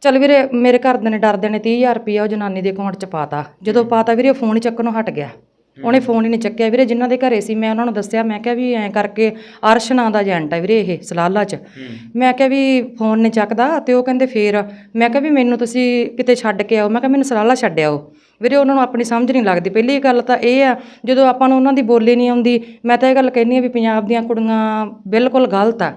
ਚੱਲ ਵੀਰੇ ਮੇਰੇ ਘਰਦਿਆਂ ਨੇ ਡਰਦੇ ਨੇ 30000 ਰੁਪਇਆ ਉਹ ਜਨਾਨੀ ਦੇ ਅਕਾਊਂਟ 'ਚ ਪਾਤਾ ਜਦੋਂ ਪਾਤਾ ਵੀਰੇ ਫੋਨ ਹੀ ਚੱਕਣੋਂ ਹਟ ਗਿਆ। ਉਹਨੇ ਫੋਨ ਹੀ ਨਹੀਂ ਚੱਕਿਆ। ਵੀਰੇ ਜਿਨ੍ਹਾਂ ਦੇ ਘਰੇ ਸੀ ਮੈਂ ਉਹਨਾਂ ਨੂੰ ਦੱਸਿਆ ਮੈਂ ਕਿਹਾ ਵੀ ਐਂ ਕਰਕੇ ਅਰਸ਼ ਨਾਂ ਦਾ ਏਜੰਟ ਹੈ ਵੀਰੇ ਇਹ ਸਲਾਲਾ 'ਚ। ਮੈਂ ਕਿਹਾ ਵੀ ਫੋਨ ਨਹੀਂ ਚੱਕਦਾ ਤੇ ਉਹ ਕਹਿੰਦੇ ਫੇਰ ਮੈਂ ਕਿਹਾ ਵੀ ਮੈਨੂੰ ਤੁਸੀਂ ਕਿਤੇ ਛੱਡ ਕੇ ਆਓ। ਮੈਂ ਕਿਹਾ ਮੈਨੂੰ ਸਲਾਲਾ ਛੱਡ ਆਓ। ਵੀਰੇ ਉਹਨਾਂ ਨੂੰ ਆਪਣੀ ਸਮਝ ਨਹੀਂ ਲੱਗਦੀ। ਪਹਿਲੀ ਗੱਲ ਤਾਂ ਇਹ ਆ ਜਦੋਂ ਆਪਾਂ ਨੂੰ ਉਹਨਾਂ ਦੀ ਬੋਲੀ ਨਹੀਂ ਆਉਂਦੀ ਮੈਂ ਤਾਂ ਇਹ ਗੱਲ ਕਹਿੰਦੀ ਆ ਵੀ ਪੰਜਾਬ ਦੀਆਂ ਕੁੜੀਆਂ ਬਿਲਕੁਲ ਗਲਤ ਆ।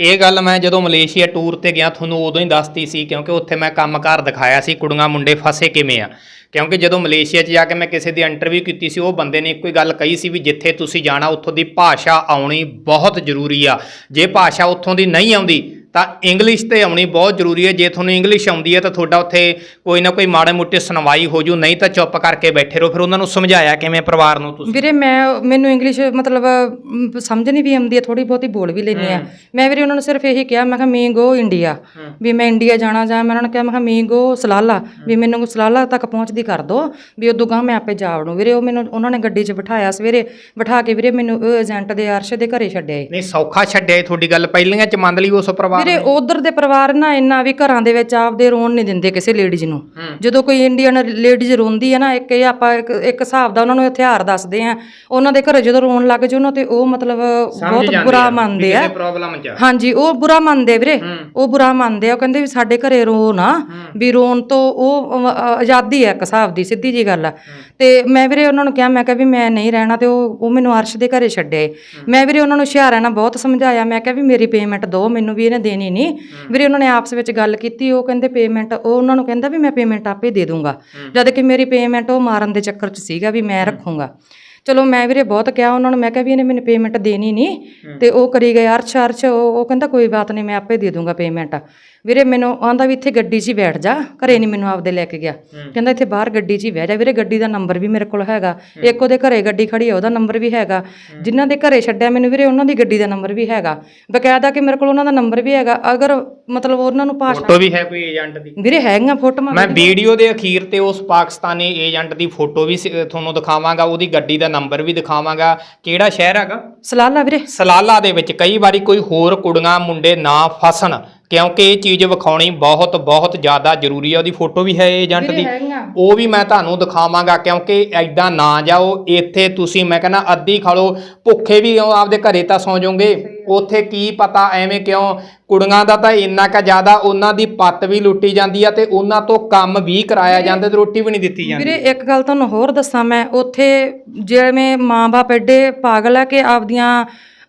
ਇਹ ਗੱਲ ਮੈਂ ਜਦੋਂ ਮਲੇਸ਼ੀਆ ਟੂਰ ਤੇ ਗਿਆ, ਤੁਹਾਨੂੰ ਉਦੋਂ ਹੀ ਦੱਸਤੀ ਸੀ, ਕਿਉਂਕਿ ਉੱਥੇ ਮੈਂ ਕੰਮਕਾਰ ਦਿਖਾਇਆ ਸੀ, ਕੁੜੀਆਂ ਮੁੰਡੇ ਫਸੇ ਕਿਵੇਂ ਆ। ਕਿਉਂਕਿ ਜਦੋਂ ਮਲੇਸ਼ੀਆ 'ਚ ਜਾ ਕੇ ਮੈਂ ਕਿਸੇ ਦੀ ਇੰਟਰਵਿਊ ਕੀਤੀ ਸੀ, ਉਹ ਬੰਦੇ ਨੇ ਇੱਕੋ ਹੀ ਗੱਲ ਕਹੀ ਸੀ ਵੀ ਜਿੱਥੇ ਤੁਸੀਂ ਜਾਣਾ, ਉੱਥੋਂ ਦੀ ਭਾਸ਼ਾ ਆਉਣੀ ਬਹੁਤ ਜ਼ਰੂਰੀ ਆ। ਜੇ ਭਾਸ਼ਾ ਉੱਥੋਂ ਦੀ ਨਹੀਂ ਆਉਂਦੀ ਤਾਂ ਇੰਗਲਿਸ਼ ਤੇ ਆਉਣੀ ਬਹੁਤ ਜ਼ਰੂਰੀ ਹੈ। ਜੇ ਤੁਹਾਨੂੰ ਇੰਗਲਿਸ਼ ਆਉਂਦੀ ਹੈ ਤਾਂ ਤੁਹਾਡਾ ਉੱਥੇ ਕੋਈ ਨਾ ਕੋਈ ਮਾੜੇ ਮੋਟੇ ਸੁਣਵਾਈ ਹੋ ਜੂ ਨਹੀਂ ਤਾਂ ਚੁੱਪ ਕਰਕੇ ਬੈਠੇ ਰਹੋ। ਫਿਰ ਉਹਨਾਂ ਨੂੰ ਸਮਝਾਇਆ ਕਿਵੇਂ ਪਰਿਵਾਰ ਨੂੰ ਤੁਸੀਂ? ਵੀਰੇ ਮੈਂ ਮੈਨੂੰ ਇੰਗਲਿਸ਼ ਮਤਲਬ ਸਮਝ ਨਹੀਂ ਵੀ ਆਉਂਦੀ ਹੈ। ਥੋੜੀ ਬਹੁਤੀ ਬੋਲ ਵੀ ਲੈਂਦੀ ਆ ਮੈਂ ਵੀਰੇ ਉਹਨਾਂ ਨੂੰ ਸਿਰਫ ਇਹੀ ਕਿਹਾ ਮੈਂ ਕਿਹਾ ਮੀ ਗੋ ਇੰਡੀਆ ਵੀ ਮੈਂ ਇੰਡੀਆ ਜਾਣਾ ਜਾਂ ਮੈਂ ਉਹਨਾਂ ਨੂੰ ਕਿਹਾ ਮੈਂ ਕਿਹਾ ਮੀ ਗੋ ਸਲਾਲਾ। ਵੀ ਮੈਨੂੰ ਸਲਾਲਾ ਤੱਕ ਪਹੁੰਚਦੀ ਕਰ ਦੋ। ਵੀ ਉਦੋਂ ਗਾਂ ਮੈਂ ਆਪੇ ਜਾ ਵੜੂ ਵੀਰੇ ਉਹ ਮੈਨੂੰ ਉਹਨਾਂ ਨੇ ਗੱਡੀ 'ਚ ਬਿਠਾਇਆ ਸਵੇਰੇ। ਬਿਠਾ ਕੇ ਵੀਰੇ ਮੈਨੂੰ ਏਜੰਟ ਦੇ ਅਰਸ਼ ਦੇ ਘਰੇ ਛੱਡਿਆ ਨਹੀਂ ਸੌਖਾ ਛੱਡਿਆ ਤੁਹਾਡੀ ਗੱਲ। ਪਹਿਲੀਆਂ ਚ ਮੰਨ ਲਈ ਉਸ ਪਰਿਵਾਰ ਵੀਰੇ ਉਧਰ ਦੇ ਪਰਿਵਾਰ ਨਾ ਇੰਨਾ ਵੀ ਘਰਾਂ ਦੇ ਵਿੱਚ ਆਪਦੇ ਰੋਣ ਨਹੀਂ ਦਿੰਦੇ ਕਿਸੇ ਲੇਡੀਜ਼ ਨੂੰ। ਜਦੋਂ ਕੋਈ ਇੰਡੀਅਨ ਲੇਡੀਜ਼ ਰੋਂਦੀ ਹੈ ਨਾ ਇੱਕ ਇਹ ਆਪਾਂ ਇੱਕ ਇੱਕ ਹਿਸਾਬ ਦਾ ਉਹਨਾਂ ਨੂੰ ਹਥਿਆਰ ਦੱਸਦੇ ਆ। ਉਹਨਾਂ ਦੇ ਘਰੇ ਜਦੋਂ ਰੋਣ ਲੱਗ ਜਾਓ ਨਾ ਤੇ ਉਹ ਮਤਲਬ ਬਹੁਤ ਬੁਰਾ ਮੰਨਦੇ ਆ। ਹਾਂਜੀ ਉਹ ਬੁਰਾ ਮੰਨਦੇ ਵੀਰੇ। ਉਹ ਬੁਰਾ ਮੰਨਦੇ ਆ ਉਹ ਕਹਿੰਦੇ ਵੀ ਸਾਡੇ ਘਰੇ ਰੋ ਨਾ ਵੀ ਰੋਣ ਤੋਂ ਉਹ ਆਜ਼ਾਦੀ ਹੈ ਇੱਕ ਹਿਸਾਬ ਦੀ ਸਿੱਧੀ ਜੀ ਗੱਲ ਆ। ਤੇ ਮੈਂ ਵੀਰੇ ਉਹਨਾਂ ਨੂੰ ਕਿਹਾ ਮੈਂ ਕਿਹਾ ਵੀ ਮੈਂ ਨਹੀਂ ਰਹਿਣਾ ਤੇ ਉਹ ਉਹ ਮੈਨੂੰ ਅਰਸ਼ ਦੇ ਘਰੇ ਛੱਡੇ ਮੈਂ ਵੀਰੇ ਉਹਨਾਂ ਨੂੰ ਹੁਸ਼ਿਆਰਾਂ ਨਾਲ ਬਹੁਤ ਸਮਝਾਇਆ ਮੈਂ ਕਿਹਾ ਵੀ ਮੇਰੀ ਪੇਮੈਂਟ ਦਿਓ ਮੈਨੂੰ ਵੀ ਇਹਨੇ ਦੇਣੀ ਨਹੀਂ। ਵੀਰੇ ਉਹਨਾਂ ਨੇ ਆਪਸ ਵਿੱਚ ਗੱਲ ਕੀਤੀ ਉਹ ਕਹਿੰਦੇ ਪੇਮੈਂਟ ਉਹ ਉਹਨਾਂ ਨੂੰ ਕਹਿੰਦਾ ਵੀ ਮੈਂ ਪੇਮੈਂਟ ਆਪੇ ਦੇ ਦੂੰਗਾ। ਜਦ ਕਿ ਮੇਰੀ ਪੇਮੈਂਟ ਉਹ ਮਾਰਨ ਦੇ ਚੱਕਰ 'ਚ ਸੀਗਾ ਵੀ ਮੈਂ ਰੱਖੂੰਗਾ। ਚਲੋ ਮੈਂ ਵੀਰੇ ਬਹੁਤ ਕਿਹਾ ਉਹਨਾਂ ਨੂੰ ਮੈਂ ਕਿਹਾ ਵੀ ਇਹਨੇ ਮੈਨੂੰ ਪੇਮੈਂਟ ਦੇਣੀ ਨਹੀਂ ਤੇ ਉਹ ਕਰੀ ਗਏ ਅਰਸ਼ ਅਰਸ਼ ਉਹ ਉਹ ਕਹਿੰਦਾ ਕੋਈ ਬਾਤ ਨਹੀਂ ਮੈਂ ਆਪੇ ਦੇ ਦੂੰਗਾ ਪੇਮੈਂਟ ਵੀਰੇ ਮੈਨੂੰ ਆਂਦਾ ਵੀ ਇੱਥੇ ਗੱਡੀ 'ਚ ਹੀ ਬੈਠ ਜਾ ਘਰੇ ਨਹੀਂ ਮੈਨੂੰ ਆਪਦੇ ਲੈ ਕੇ ਗਿਆ। ਕਹਿੰਦਾ ਇੱਥੇ ਬਾਹਰ ਗੱਡੀ 'ਚ ਹੀ ਬਹਿ ਜਾ ਵੀਰੇ ਗੱਡੀ ਦਾ ਨੰਬਰ ਵੀ ਮੇਰੇ ਕੋਲ ਹੈਗਾ। ਇੱਕ ਉਹਦੇ ਘਰੇ ਗੱਡੀ ਖੜੀ ਹੈ ਉਹਦਾ ਨੰਬਰ ਵੀ ਹੈਗਾ। ਜਿਨ੍ਹਾਂ ਦੇ ਘਰੇ ਛੱਡਿਆ ਮੈਨੂੰ ਵੀਰੇ ਉਹਨਾਂ ਦੀ ਗੱਡੀ ਦਾ ਨੰਬਰ ਵੀ ਹੈਗਾ। ਬਕਾਇਦਾ ਕਿ ਮੇਰੇ ਕੋਲ ਉਹਨਾਂ ਦਾ ਨੰਬਰ ਵੀ ਹੈਗਾ। ਅਗਰ ਮਤਲਬ ਉਹਨਾਂ ਨੂੰ ਭਾਸ਼ਾ ਫੋਟੋ ਵੀ ਹੈ ਕੋਈ ਏਜੰਟ ਦੀ? ਵੀਰੇ ਹੈਗੀਆਂ ਫੋਟੋਆਂ ਮੈਂ ਵੀਡੀਓ ਦੇ ਅਖੀਰ ਤੇ ਉਸ ਪਾਕਿਸਤਾਨੀ ਏਜੰਟ ਦੀ ਫੋਟੋ ਵੀ ਤੁਹਾਨੂੰ ਦਿਖਾਵਾਂਗਾ ਉਹਦੀ ਗੱਡੀ ਦਾ ਨੰਬਰ ਵੀ ਦਿਖਾਵਾਂਗਾ। ਕਿਹੜਾ ਸ਼ਹਿਰ ਹੈਗਾ? ਸਲਾਲਾ ਵੀਰੇ। ਸਲਾਲਾ ਦੇ ਵਿੱਚ ਕਈ ਵਾਰੀ ਕੋਈ ਹੋਰ ਕੁੜੀਆਂ ਮੁੰਡੇ ਨਾ ਫਸਣ। ਕਿਉਂਕਿ ਇਹ ਚੀਜ਼ ਵਿਖਾਉਣੀ ਬਹੁਤ ਬਹੁਤ ਜ਼ਿਆਦਾ ਜ਼ਰੂਰੀ ਹੈ ਉਹਦੀ ਫੋਟੋ ਵੀ ਹੈ ਏਜੰਟ ਦੀ। ਉਹ ਵੀ ਮੈਂ ਤੁਹਾਨੂੰ ਦਿਖਾਵਾਂਗਾ ਕਿਉਂਕਿ ਐਦਾਂ ਨਾ ਜਾਓ। ਇੱਥੇ ਤੁਸੀਂ ਮੈਂ ਕਹਿੰਦਾ ਅੱਧੀ ਖਾ ਲਓ। ਭੁੱਖੇ ਵੀ ਹੋ ਆਪਦੇ ਘਰੇ ਤਾਂ ਸੌ ਜਾਓਗੇ। ਉੱਥੇ ਕੀ ਪਤਾ ਐਵੇਂ ਕਿਉਂ ਕੁੜੀਆਂ ਦਾ ਤਾਂ ਇੰਨਾ ਕਾ ਜ਼ਿਆਦਾ ਉਹਨਾਂ ਦੀ ਪੱਤ ਵੀ ਲੁੱਟੀ ਜਾਂਦੀ ਆ ਤੇ ਉਹਨਾਂ ਤੋਂ ਕੰਮ ਵੀ ਕਰਾਇਆ ਜਾਂਦਾ ਤੇ ਰੋਟੀ ਵੀ ਨਹੀਂ ਦਿੱਤੀ ਜਾਂਦੀ। ਵੀਰੇ ਇੱਕ ਗੱਲ ਤੁਹਾਨੂੰ ਹੋਰ ਦੱਸਾਂ ਮੈਂ। ਉੱਥੇ ਜਿਵੇਂ ਮਾਂ-ਬਾਪ ਐਡੇ ਪਾਗਲ ਆ ਕਿ ਆਪਦੀਆਂ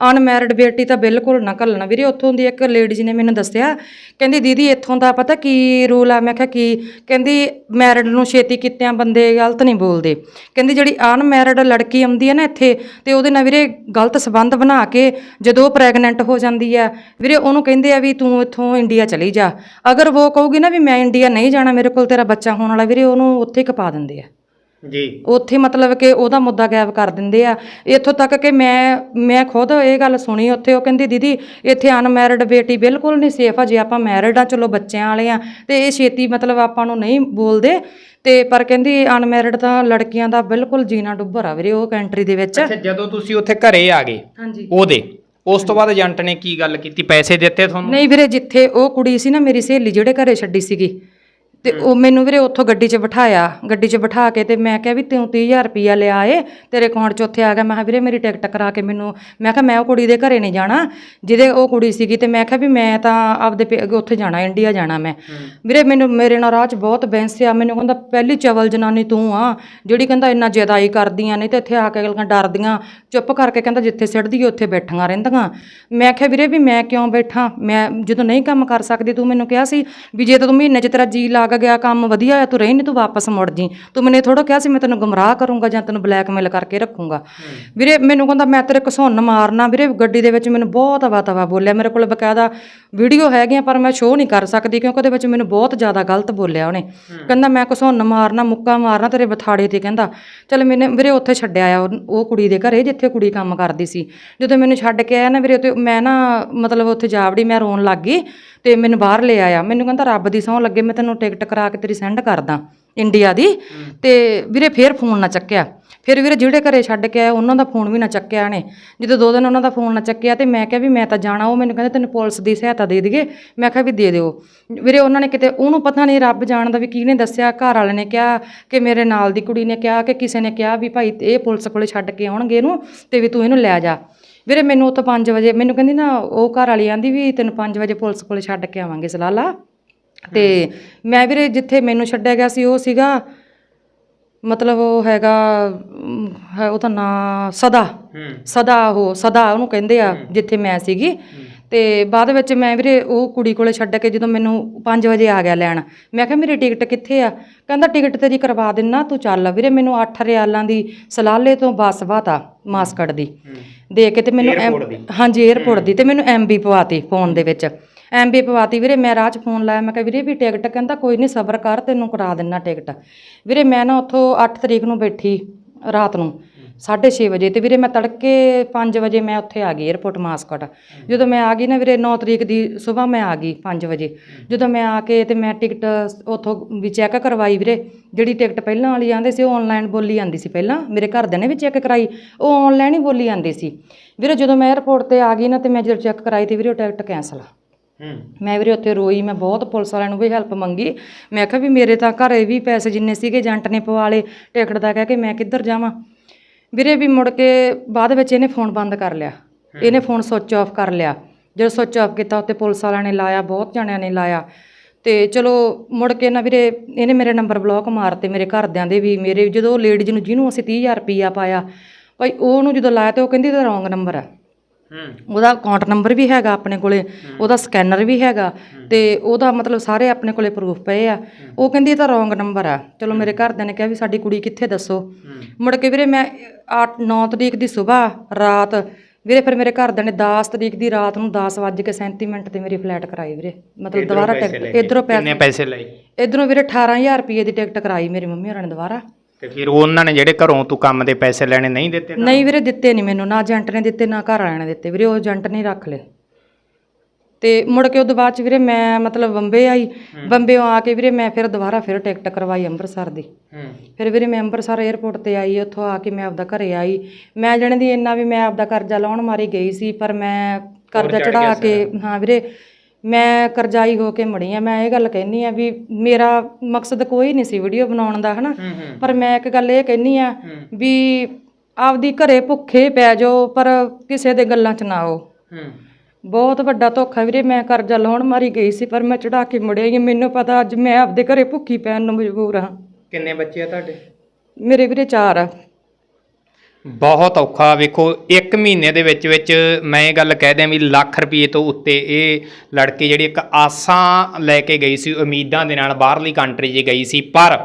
ਅਨਮੈਰਿਡ ਬੇਟੀ ਤਾਂ ਬਿਲਕੁਲ ਨਾ ਘੱਲਣਾ ਵੀਰੇ, ਉੱਥੋਂ ਦੀ ਇੱਕ ਲੇਡੀਜ਼ ਨੇ ਮੈਨੂੰ ਦੱਸਿਆ, ਕਹਿੰਦੀ ਦੀਦੀ ਇੱਥੋਂ ਦਾ ਪਤਾ ਕੀ ਰੂਲ ਆ? ਮੈਂ ਕਿਹਾ ਕੀ? ਕਹਿੰਦੀ ਮੈਰਿਡ ਨੂੰ ਛੇਤੀ ਕੀਤਿਆਂ ਬੰਦੇ ਗਲਤ ਨਹੀਂ ਬੋਲਦੇ। ਕਹਿੰਦੀ ਜਿਹੜੀ ਅਨਮੈਰਿਡ ਲੜਕੀ ਆਉਂਦੀ ਹੈ ਨਾ ਇੱਥੇ, ਤੇ ਉਹਦੇ ਨਾਲ ਵੀਰੇ ਗਲਤ ਸਬੰਧ ਬਣਾ ਕੇ ਜਦੋਂ ਉਹ ਪ੍ਰੈਗਨੈਂਟ ਹੋ ਜਾਂਦੀ ਆ, ਵੀਰੇ ਉਹਨੂੰ ਕਹਿੰਦੇ ਆ ਵੀ ਤੂੰ ਇੱਥੋਂ ਇੰਡੀਆ ਚਲੀ ਜਾ। ਅਗਰ ਉਹ ਕਹੂਗੀ ਨਾ ਵੀ ਮੈਂ ਇੰਡੀਆ ਨਹੀਂ ਜਾਣਾ, ਮੇਰੇ ਕੋਲ ਤੇਰਾ ਬੱਚਾ ਹੋਣ ਵਾਲਾ, ਵੀਰੇ ਉਹਨੂੰ ਉੱਥੇ ਹੀ ਕਪਾ ਦਿੰਦੇ ਆ। ਜੀ। ਉੱਥੇ ਮਤਲਬ ਕਿ ਉਹਦਾ ਮੁੱਦਾ ਗਾਇਬ ਕਰ ਦਿੰਦੇ ਆ। ਇੱਥੋਂ ਤੱਕ ਕਿ ਮੈਂ ਮੈਂ ਖੁਦ ਇਹ ਗੱਲ ਸੁਣੀ ਉੱਥੇ ਉਹ ਕਹਿੰਦੀ ਦੀਦੀ ਇੱਥੇ ਅਨਮੈਰਿਡ ਬੇਟੀ ਬਿਲਕੁਲ ਨਹੀਂ ਸੇਫ ਆ ਜੇ ਆਪਾਂ ਮੈਰਿਡ ਆ ਚਲੋ ਬੱਚਿਆਂ ਵਾਲੇ ਆ ਤੇ ਇਹ ਛੇਤੀ ਮਤਲਬ ਆਪਾਂ ਨੂੰ ਨਹੀਂ ਬੋਲਦੇ। ਤੇ ਪਰ ਕਹਿੰਦੀ ਅਨਮੈਰਿਡ ਤਾਂ ਲੜਕੀਆਂ ਦਾ ਬਿਲਕੁਲ ਜੀਣਾ ਡੁੱਬਰ ਆ ਵੀਰੇ ਉਹ ਕੰਟਰੀ ਦੇ ਵਿੱਚ। ਅੱਛਾ ਜਦੋਂ ਤੁਸੀਂ ਉੱਥੇ ਘਰੇ ਆ ਗਏ ਹਾਂਜੀ। ਉਹਦੇ ਉਸ ਤੋਂ ਬਾਅਦ ਏਜੰਟ ਨੇ ਕੀ ਗੱਲ ਕੀਤੀ? ਪੈਸੇ ਦਿੱਤੇ ਤੁਹਾਨੂੰ? ਨਹੀਂ ਵੀਰੇ ਜਿੱਥੇ ਉਹ ਕੁੜੀ ਸੀ ਨਾ ਮੇਰੀ ਸਹੇਲੀ ਜਿਹੜੇ ਘਰੇ ਛੱਡੀ ਸੀਗੀ। ਤੇ ਉਹ ਮੈਨੂੰ ਵੀਰੇ ਉੱਥੋਂ ਗੱਡੀ 'ਚ ਬਿਠਾਇਆ। ਗੱਡੀ 'ਚ ਬਿਠਾ ਕੇ ਤੇ ਮੈਂ ਕਿਹਾ ਵੀ ਤੂੰ 30000 ਰੁਪਈਆ ਲਿਆ ਏ ਤੇਰੇ ਅਕਾਊਂਟ 'ਚ ਉੱਥੇ ਆ ਗਿਆ। ਮੈਂ ਕਿਹਾ ਵੀਰੇ ਮੇਰੀ ਟਿਕਟ ਕਰਾ ਕੇ ਮੈਨੂੰ ਮੈਂ ਕਿਹਾ ਮੈਂ ਉਹ ਕੁੜੀ ਦੇ ਘਰੇ ਨਹੀਂ ਜਾਣਾ। ਜਿਹਦੇ ਉਹ ਕੁੜੀ ਸੀਗੀ ਤੇ ਮੈਂ ਕਿਹਾ ਵੀ ਮੈਂ ਤਾਂ ਆਪਦੇ ਪੇ- ਅੱਗੇ ਉੱਥੇ ਜਾਣਾ ਇੰਡੀਆ ਜਾਣਾ ਮੈਂ। ਵੀਰੇ ਮੈਨੂੰ ਮੇਰੇ ਨਾਲ ਰਾਹ 'ਚ ਬਹੁਤ ਬੈਂਸਿਆ ਮੈਨੂੰ ਕਹਿੰਦਾ ਪਹਿਲੀ ਚਵਲ ਜਨਾਨੀ ਤੂੰ ਆ ਜਿਹੜੀ ਕਹਿੰਦਾ ਇੰਨਾ ਜ਼ਿਆਦਾਈ ਕਰਦੀਆਂ ਨਹੀਂ ਤੇ ਇੱਥੇ ਆ ਕੇ ਅਗਲੀਆਂ ਡਰਦੀਆਂ। ਚੁੱਪ ਕਰਕੇ ਕਹਿੰਦਾ ਜਿੱਥੇ ਸਿੱਟਦੀ ਉੱਥੇ ਬੈਠੀਆਂ ਰਹਿੰਦੀਆਂ। ਮੈਂ ਕਿਹਾ ਵੀਰੇ ਵੀ ਮੈਂ ਕਿਉਂ ਬੈਠਾ? ਮੈਂ ਜਦੋਂ ਨਹੀਂ ਕੰਮ ਕਰ ਸਕਦੀ ਤੂੰ ਮੈਨੂੰ ਕਿਹਾ ਸੀ ਵੀ ਜੇ ਤੂੰ ਮਹੀਨੇ 'ਚ ਤੇਰਾ ਜੀ ਲੱਗ ਗਿਆ ਕੰਮ ਵਧੀਆ ਹੋਇਆ ਤੂੰ ਰਹੀ ਨਹੀਂ ਤੂੰ ਵਾਪਸ ਮੁੜ ਜੀ ਤੂੰ ਮੈਨੂੰ ਥੋੜਾ ਕਿਹਾ ਸੀ ਮੈਂ ਤੈਨੂੰ ਗੁੰਮਰਾਹ ਕਰੂੰਗਾ ਜਾਂ ਤੈਨੂੰ ਬਲੈਕਮੇਲ ਕਰਕੇ ਰੱਖੂੰਗਾ। ਵੀਰੇ ਮੈਨੂੰ ਕਹਿੰਦਾ ਮੈਂ ਤੇਰੇ ਘਸੁੰਨ ਮਾਰਨਾ। ਵੀਰੇ ਗੱਡੀ ਦੇ ਵਿੱਚ ਮੈਨੂੰ ਬਹੁਤ ਹਵਾ ਤਵਾ ਬੋਲਿਆ। ਮੇਰੇ ਕੋਲ ਬਕਾਇਦਾ ਵੀਡੀਓ ਹੈਗੀਆਂ ਪਰ ਮੈਂ ਸ਼ੋਅ ਨਹੀਂ ਕਰ ਸਕਦੀ ਕਿਉਂਕਿ ਉਹਦੇ ਵਿੱਚ ਮੈਨੂੰ ਬਹੁਤ ਜ਼ਿਆਦਾ ਗਲਤ ਬੋਲਿਆ ਉਹਨੇ। ਕਹਿੰਦਾ ਮੈਂ ਘਸੁੰਨ ਮਾਰਨਾ ਮੁੱਕਾ ਮਾਰਨਾ ਤੇਰੇ ਬਥਾੜੇ ਤੇ ਕਹਿੰਦਾ। ਚਲ ਮੈਨੇ ਵੀਰੇ ਉੱਥੇ ਛੱਡਿਆ ਆ ਉਹ ਕੁੜੀ ਦੇ ਘਰੇ ਜਿੱਥੇ ਕੁੜੀ ਕੰਮ ਕਰਦੀ ਸੀ। ਜਦੋਂ ਮੈਨੂੰ ਛੱਡ ਕੇ ਆਇਆ ਨਾ ਵੀਰੇ ਤੇ ਮੈਂ ਨਾ ਮਤਲਬ ਉੱਥੇ ਜਾਵੜੀ ਮੈਂ ਰੋਣ ਲੱਗ ਗਈ ਤੇ ਮੈਨੂੰ ਬਾਹਰ ਲੈ ਆਇਆ। ਮੈਨੂੰ ਕਹਿੰਦਾ ਰੱਬ ਦੀ ਸਹੁੰ ਲੱਗੇ ਮੈਂ ਤੈਨੂੰ ਟਿਕਟ ਕਰਾ ਕੇ ਤੇਰੀ ਸੈਂਡ ਕਰਦਾ ਇੰਡੀਆ ਦੀ। ਤੇ ਵੀਰੇ ਫੇਰ ਫੋਨ ਨਾ ਚੱਕਿਆ। ਫਿਰ ਵੀਰੇ ਜਿਹੜੇ ਘਰੇ ਛੱਡ ਕੇ ਆਏ ਉਹਨਾਂ ਦਾ ਫੋਨ ਵੀ ਨਾ ਚੱਕਿਆ ਨੇ। ਜਦੋਂ ਦੋ ਦਿਨ ਉਹਨਾਂ ਦਾ ਫੋਨ ਨਾ ਚੱਕਿਆ ਤੇ ਮੈਂ ਕਿਹਾ ਵੀ ਮੈਂ ਤਾਂ ਜਾਣਾ ਉਹ ਮੈਨੂੰ ਕਹਿੰਦੇ ਤੈਨੂੰ ਪੁਲਿਸ ਦੀ ਸਹਾਇਤਾ ਦੇ ਦਈਏ। ਮੈਂ ਕਿਹਾ ਵੀ ਦੇ ਦਿਓ। ਵੀਰੇ ਉਹਨਾਂ ਨੇ ਕਿਤੇ ਉਹਨੂੰ ਪਤਾ ਨਹੀਂ ਰੱਬ ਜਾਣਦਾ ਵੀ ਕਿਹਨੇ ਦੱਸਿਆ ਘਰ ਵਾਲੇ ਨੇ ਕਿਹਾ ਕਿ ਮੇਰੇ ਨਾਲ ਦੀ ਕੁੜੀ ਨੇ ਕਿਹਾ ਕਿ ਕਿਸੇ ਨੇ ਕਿਹਾ ਵੀ ਭਾਈ ਇਹ ਪੁਲਿਸ ਕੋਲੇ ਛੱਡ ਕੇ ਆਉਣਗੇ ਇਹਨੂੰ ਤੇ ਵੀ ਤੂੰ ਇਹਨੂੰ ਲੈ ਜਾ। ਵੀਰੇ ਮੈਨੂੰ ਉੱਥੋਂ 5 ਵਜੇ ਮੈਨੂੰ ਕਹਿੰਦੀ ਨਾ ਉਹ ਘਰ ਵਾਲੀ ਆਂਦੀ ਵੀ ਤੈਨੂੰ 5 ਵਜੇ ਪੁਲਿਸ ਕੋਲੇ ਛੱਡ ਕੇ ਆਵਾਂਗੇ ਸਲਾਲਾ ਤੇ ਮੈਂ ਵੀਰੇ ਜਿੱਥੇ ਮੈਨੂੰ ਛੱਡਿਆ ਗਿਆ ਸੀ ਉਹ ਸੀਗਾ ਮਤਲਬ ਉਹ ਹੈਗਾ ਅਮ, ਹੈ ਉਹਦਾ ਨਾਂ ਸਦਾ। ਸਦਾ ਉਹ ਸਦਾ ਉਹਨੂੰ ਕਹਿੰਦੇ ਆ ਜਿੱਥੇ ਮੈਂ ਸੀਗੀ। ਤੇ ਬਾਅਦ ਵਿੱਚ ਮੈਂ ਵੀਰੇ ਉਹ ਕੁੜੀ ਕੋਲੇ ਛੱਡ ਕੇ ਜਦੋਂ ਮੈਨੂੰ 5 ਵਜੇ ਆ ਗਿਆ ਲੈਣ ਮੈਂ ਕਿਹਾ ਮੇਰੀ ਟਿਕਟ ਕਿੱਥੇ ਆ? ਕਹਿੰਦਾ ਟਿਕਟ ਤੇਰੀ ਕਰਵਾ ਦਿੰਨਾ ਤੂੰ ਚੱਲ ਵੀਰੇ ਮੈਨੂੰ 8 ਰਿਆਲਾਂ ਦੀ ਸਲਾਲੇ ਤੋਂ ਬੱਸ ਵਾਤਾ ਮਾਸਕਟ ਦੀ। ਦੇ ਕੇ ਤੇ ਮੈਨੂੰ ਐਮ- ਹਾਂਜੀ 에어ਪੋਰਟ ਦੀ ਤੇ ਮੈਨੂੰ ਐਮਬੀ ਪਵਾਤੀ ਫੋਨ ਦੇ ਵਿੱਚ। ਐਮਬੀ ਪਵਾਤੀ, ਵੀਰੇ ਮੈਂ ਰਾਹ 'ਚ ਫੋਨ ਲਾਇਆ, ਮੈਂ ਕਿਹਾ ਵੀਰੇ ਵੀ ਟਿਕਟ, ਕਹਿੰਦਾ ਕੋਈ ਨਹੀਂ ਸਬਰ ਕਰ, ਤੈਨੂੰ ਕਰਾ ਦਿੰਨਾ ਟਿਕਟ। ਵੀਰੇ ਮੈਂ ਨਾ ਉੱਥੋਂ 8 ਤਰੀਕ ਨੂੰ ਬੈਠੀ ਰਾਤ ਨੂੰ 6:30 ਵਜੇ, ਤੇ ਵੀਰੇ ਮੈਂ ਤੜਕੇ 5 ਵਜੇ ਮੈਂ ਉੱਥੇ ਆ ਗਈ 에어ਪੋਰਟ ਮਾਸਕਟ। ਜਦੋਂ ਮੈਂ ਆ ਗਈ ਨਾ ਵੀਰੇ 9 ਤਰੀਕ ਦੀ ਸਵੇਰ ਮੈਂ ਆ ਗਈ 5 ਵਜੇ। ਜਦੋਂ ਮੈਂ ਆ ਕੇ ਤੇ ਮੈਂ ਟਿਕਟ ਉੱਥੋਂ ਵੀ ਚੈੱਕ ਕਰਵਾਈ ਵੀਰੇ, ਜਿਹੜੀ ਟਿਕਟ ਪਹਿਲਾਂ ਵਾਲੀ ਆਂਦੇ ਸੀ, ਉਹ ਆਨਲਾਈਨ ਬੋਲੀ ਜਾਂਦੀ ਸੀ ਪਹਿਲਾਂ, ਮੇਰੇ ਘਰਦਿਆਂ ਨੇ ਵੀ ਚੈੱਕ ਕਰਾਈ, ਉਹ ਆਨਲਾਈਨ ਹੀ ਬੋਲੀ ਜਾਂਦੀ ਸੀ। ਵੀਰੇ ਜਦੋਂ ਮੈਂ 에어ਪੋਰਟ ਤੇ ਆ ਗਈ ਨਾ, ਤੇ ਮੈਂ ਜਦੋਂ ਚੈੱਕ ਕਰਾਈ ਤੇ ਵੀਰੇ ਉਹ ਟਿਕਟ ਕੈਂਸਲ ਆ। ਮੈਂ ਵੀਰੇ ਉੱਥੇ ਰੋਈ ਮੈਂ ਬਹੁਤ ਪੁਲਿਸ ਵਾਲਿਆਂ ਨੂੰ ਵੀ ਹੈਲਪ ਮੰਗੀ। ਮੈਂ ਕਿਹਾ ਵੀ ਮੇਰੇ ਤਾਂ ਘਰੇ ਵੀ ਪੈਸੇ ਜਿੰਨੇ ਸੀਗੇ ਏਜੰਟ ਨੇ ਪਵਾ ਲਏ ਟਿਕਟ ਦਾ ਕਹਿ ਕੇ ਮੈਂ ਕਿੱਧਰ ਜਾਵਾਂ? ਵੀਰੇ ਵੀ ਮੁੜ ਕੇ ਬਾਅਦ ਵਿੱਚ ਇਹਨੇ ਫੋਨ ਬੰਦ ਕਰ ਲਿਆ। ਇਹਨੇ ਫੋਨ ਸੁੱਚ ਆਫ ਕਰ ਲਿਆ। ਜਦੋਂ ਸੁੱਚ ਆਫ ਕੀਤਾ ਉੱਤੇ ਪੁਲਿਸ ਵਾਲਿਆਂ ਨੇ ਲਾਇਆ ਬਹੁਤ ਜਣਿਆਂ ਨੇ ਲਾਇਆ। ਤੇ ਚਲੋ ਮੁੜ ਕੇ ਨਾ ਵੀਰੇ ਇਹਨੇ ਮੇਰੇ ਨੰਬਰ ਬਲੌਕ ਮਾਰਤੇ ਮੇਰੇ ਘਰਦਿਆਂ ਦੇ ਵੀ ਮੇਰੇ ਜਦੋਂ ਲੇਡੀਜ਼ ਨੂੰ ਜਿਹਨੂੰ ਅਸੀਂ 30000 ਰੁਪਈਆ ਪਾਇਆ ਭਾਈ ਉਹਨੂੰ ਜਦੋਂ ਲਾਇਆ ਤੇ ਉਹ ਕਹਿੰਦੀ ਇਹਦਾ ਰੋਂਗ ਨੰਬਰ ਹੂੰ ਉਹਦਾ ਅਕਾਊਂਟ ਨੰਬਰ ਵੀ ਹੈਗਾ ਆਪਣੇ ਕੋਲੇ ਉਹਦਾ ਸਕੈਨਰ ਵੀ ਹੈਗਾ ਤੇ ਉਹਦਾ ਮਤਲਬ ਸਾਰੇ ਆਪਣੇ ਕੋਲੇ ਪ੍ਰੂਫ ਪਏ ਆ। ਉਹ ਕਹਿੰਦੀ ਇਹ ਤਾਂ ਰੋਂਗ ਨੰਬਰ ਆ। ਚਲੋ ਮੇਰੇ ਘਰਦਿਆਂ ਨੇ ਕਿਹਾ ਵੀ ਸਾਡੀ ਕੁੜੀ ਕਿੱਥੇ ਦੱਸੋ। ਮੁੜ ਕੇ ਵੀਰੇ ਮੈਂ 8 9 ਤਰੀਕ ਦੀ ਸਵੇਰ ਰਾਤ ਵੀਰੇ ਫਿਰ ਮੇਰੇ ਘਰਦਿਆਂ ਨੇ 10 ਤਰੀਕ ਦੀ ਰਾਤ ਨੂੰ 10:37 ਮਿੰਟ ਤੇ ਮੇਰੀ ਫਲਾਈਟ ਕਰਾਈ ਵੀਰੇ। ਮਤਲਬ ਦੁਬਾਰਾ ਟਿਕਟ ਇਧਰੋਂ ਪੈਸੇ ਕਿੰਨੇ ਪੈਸੇ ਲਏ? ਇਧਰੋਂ ਵੀਰੇ 18000 ਰੁਪਏ ਦੀ ਟਿਕਟ ਕਰਾਈ ਮੇਰੀ ਮੰਮੀ ਹੋਰਾਂ ਨੇ ਦੁਬਾਰਾ। ਤੇ ਫਿਰ ਉਹਨਾਂ ਨੇ ਜਿਹੜੇ ਘਰੋਂ ਤੂੰ ਕੰਮ ਦੇ ਪੈਸੇ ਲੈਣੇ ਨਹੀਂ ਦਿੱਤੇ ਨਹੀਂ ਵੀਰੇ ਦਿੱਤੇ ਨਹੀਂ ਮੈਨੂੰ। ਨਾ ਏਜੰਟ ਨੇ ਦਿੱਤੇ ਨਾ ਘਰ ਵਾਲਿਆਂ ਨੇ ਦਿੱਤੇ। ਵੀਰੇ ਉਹ ਏਜੰਟ ਨੇ ਰੱਖ ਲਏ। ਤੇ ਮੁੜ ਕੇ ਉਹਦੇ ਬਾਅਦ ਚ ਵੀਰੇ ਮੈਂ ਮਤਲਬ ਬੰਬੇ ਆਈ। ਬੰਬੇ ਆ ਕੇ ਵੀਰੇ ਮੈਂ ਫਿਰ ਦੁਬਾਰਾ ਫਿਰ ਟਿਕਟ ਕਰਵਾਈ ਅੰਮ੍ਰਿਤਸਰ ਦੀ। ਹੂੰ। ਫਿਰ ਵੀਰੇ ਮੈਂ ਅੰਮ੍ਰਿਤਸਰ 에ਅਰਪੋਰਟ ਤੇ ਆਈ ਉੱਥੋਂ ਆ ਕੇ ਮੈਂ ਆਪਦਾ ਘਰੇ ਆਈ। ਮੈਂ ਜਣੇ ਦੀ ਇੰਨਾ ਵੀ ਮੈਂ ਆਪਦਾ ਕਰਜ਼ਾ ਲਾਉਣ ਮਾਰੀ ਗਈ ਸੀ ਪਰ ਮੈਂ ਕਰਜ਼ਾ ਚੜਾ ਕੇ ਹਾਂ ਵੀਰੇ ਮੈਂ ਕਰਜ਼ਾਈ ਹੋ ਕੇ ਮੁੜੀ ਆ ਮੈਂ ਇਹ ਗੱਲ ਕਹਿਨੀ ਆ ਵੀ ਮੇਰਾ ਮਕਸਦ ਕੋਈ ਨਹੀਂ ਸੀ ਵੀਡੀਓ ਬਣਾਉਣ ਦਾ ਹਨਾ? ਪਰ ਮੈਂ ਇੱਕ ਗੱਲ ਇਹ ਕਹਿਨੀ ਆ ਵੀ ਆਪਦੀ ਘਰੇ ਭੁੱਖੇ ਪੈ ਜਾਓ ਪਰ ਕਿਸੇ ਦੇ ਗੱਲਾਂ 'ਚ ਨਾ ਆਓ। ਬਹੁਤ ਵੱਡਾ ਧੋਖਾ ਵੀਰੇ ਮੈਂ ਕਰਜ਼ਾ ਲਾਉਣ ਮਾਰੀ ਗਈ ਸੀ ਪਰ ਮੈਂ ਚੜਾ ਕੇ ਮੁੜਿਆ ਹੀ ਮੈਨੂੰ ਪਤਾ ਅੱਜ ਮੈਂ ਆਪਦੇ ਘਰੇ ਭੁੱਖੀ ਪੈਣ ਨੂੰ ਮਜਬੂਰ ਹਾਂ। ਕਿੰਨੇ ਬੱਚੇ ਆ ਤੁਹਾਡੇ? ਮੇਰੇ ਵੀਰੇ ਚਾਰ ਆ। ਬਹੁਤ ਔਖਾ। ਵੇਖੋ 1 ਮਹੀਨੇ ਦੇ ਵਿੱਚ ਵਿੱਚ ਮੈਂ ਇਹ ਗੱਲ ਕਹਿ ਦਿਆਂ ਵੀ ਲੱਖ ਰੁਪਏ ਤੋਂ ਉੱਤੇ ਇਹ ਲੜਕੀ ਜਿਹੜੀ ਇੱਕ ਆਸਾਂ ਲੈ ਕੇ ਗਈ ਸੀ, ਉਮੀਦਾਂ ਦੇ ਨਾਲ ਬਾਹਰਲੀ ਕੰਟਰੀ 'ਚ ਗਈ ਸੀ, ਪਰ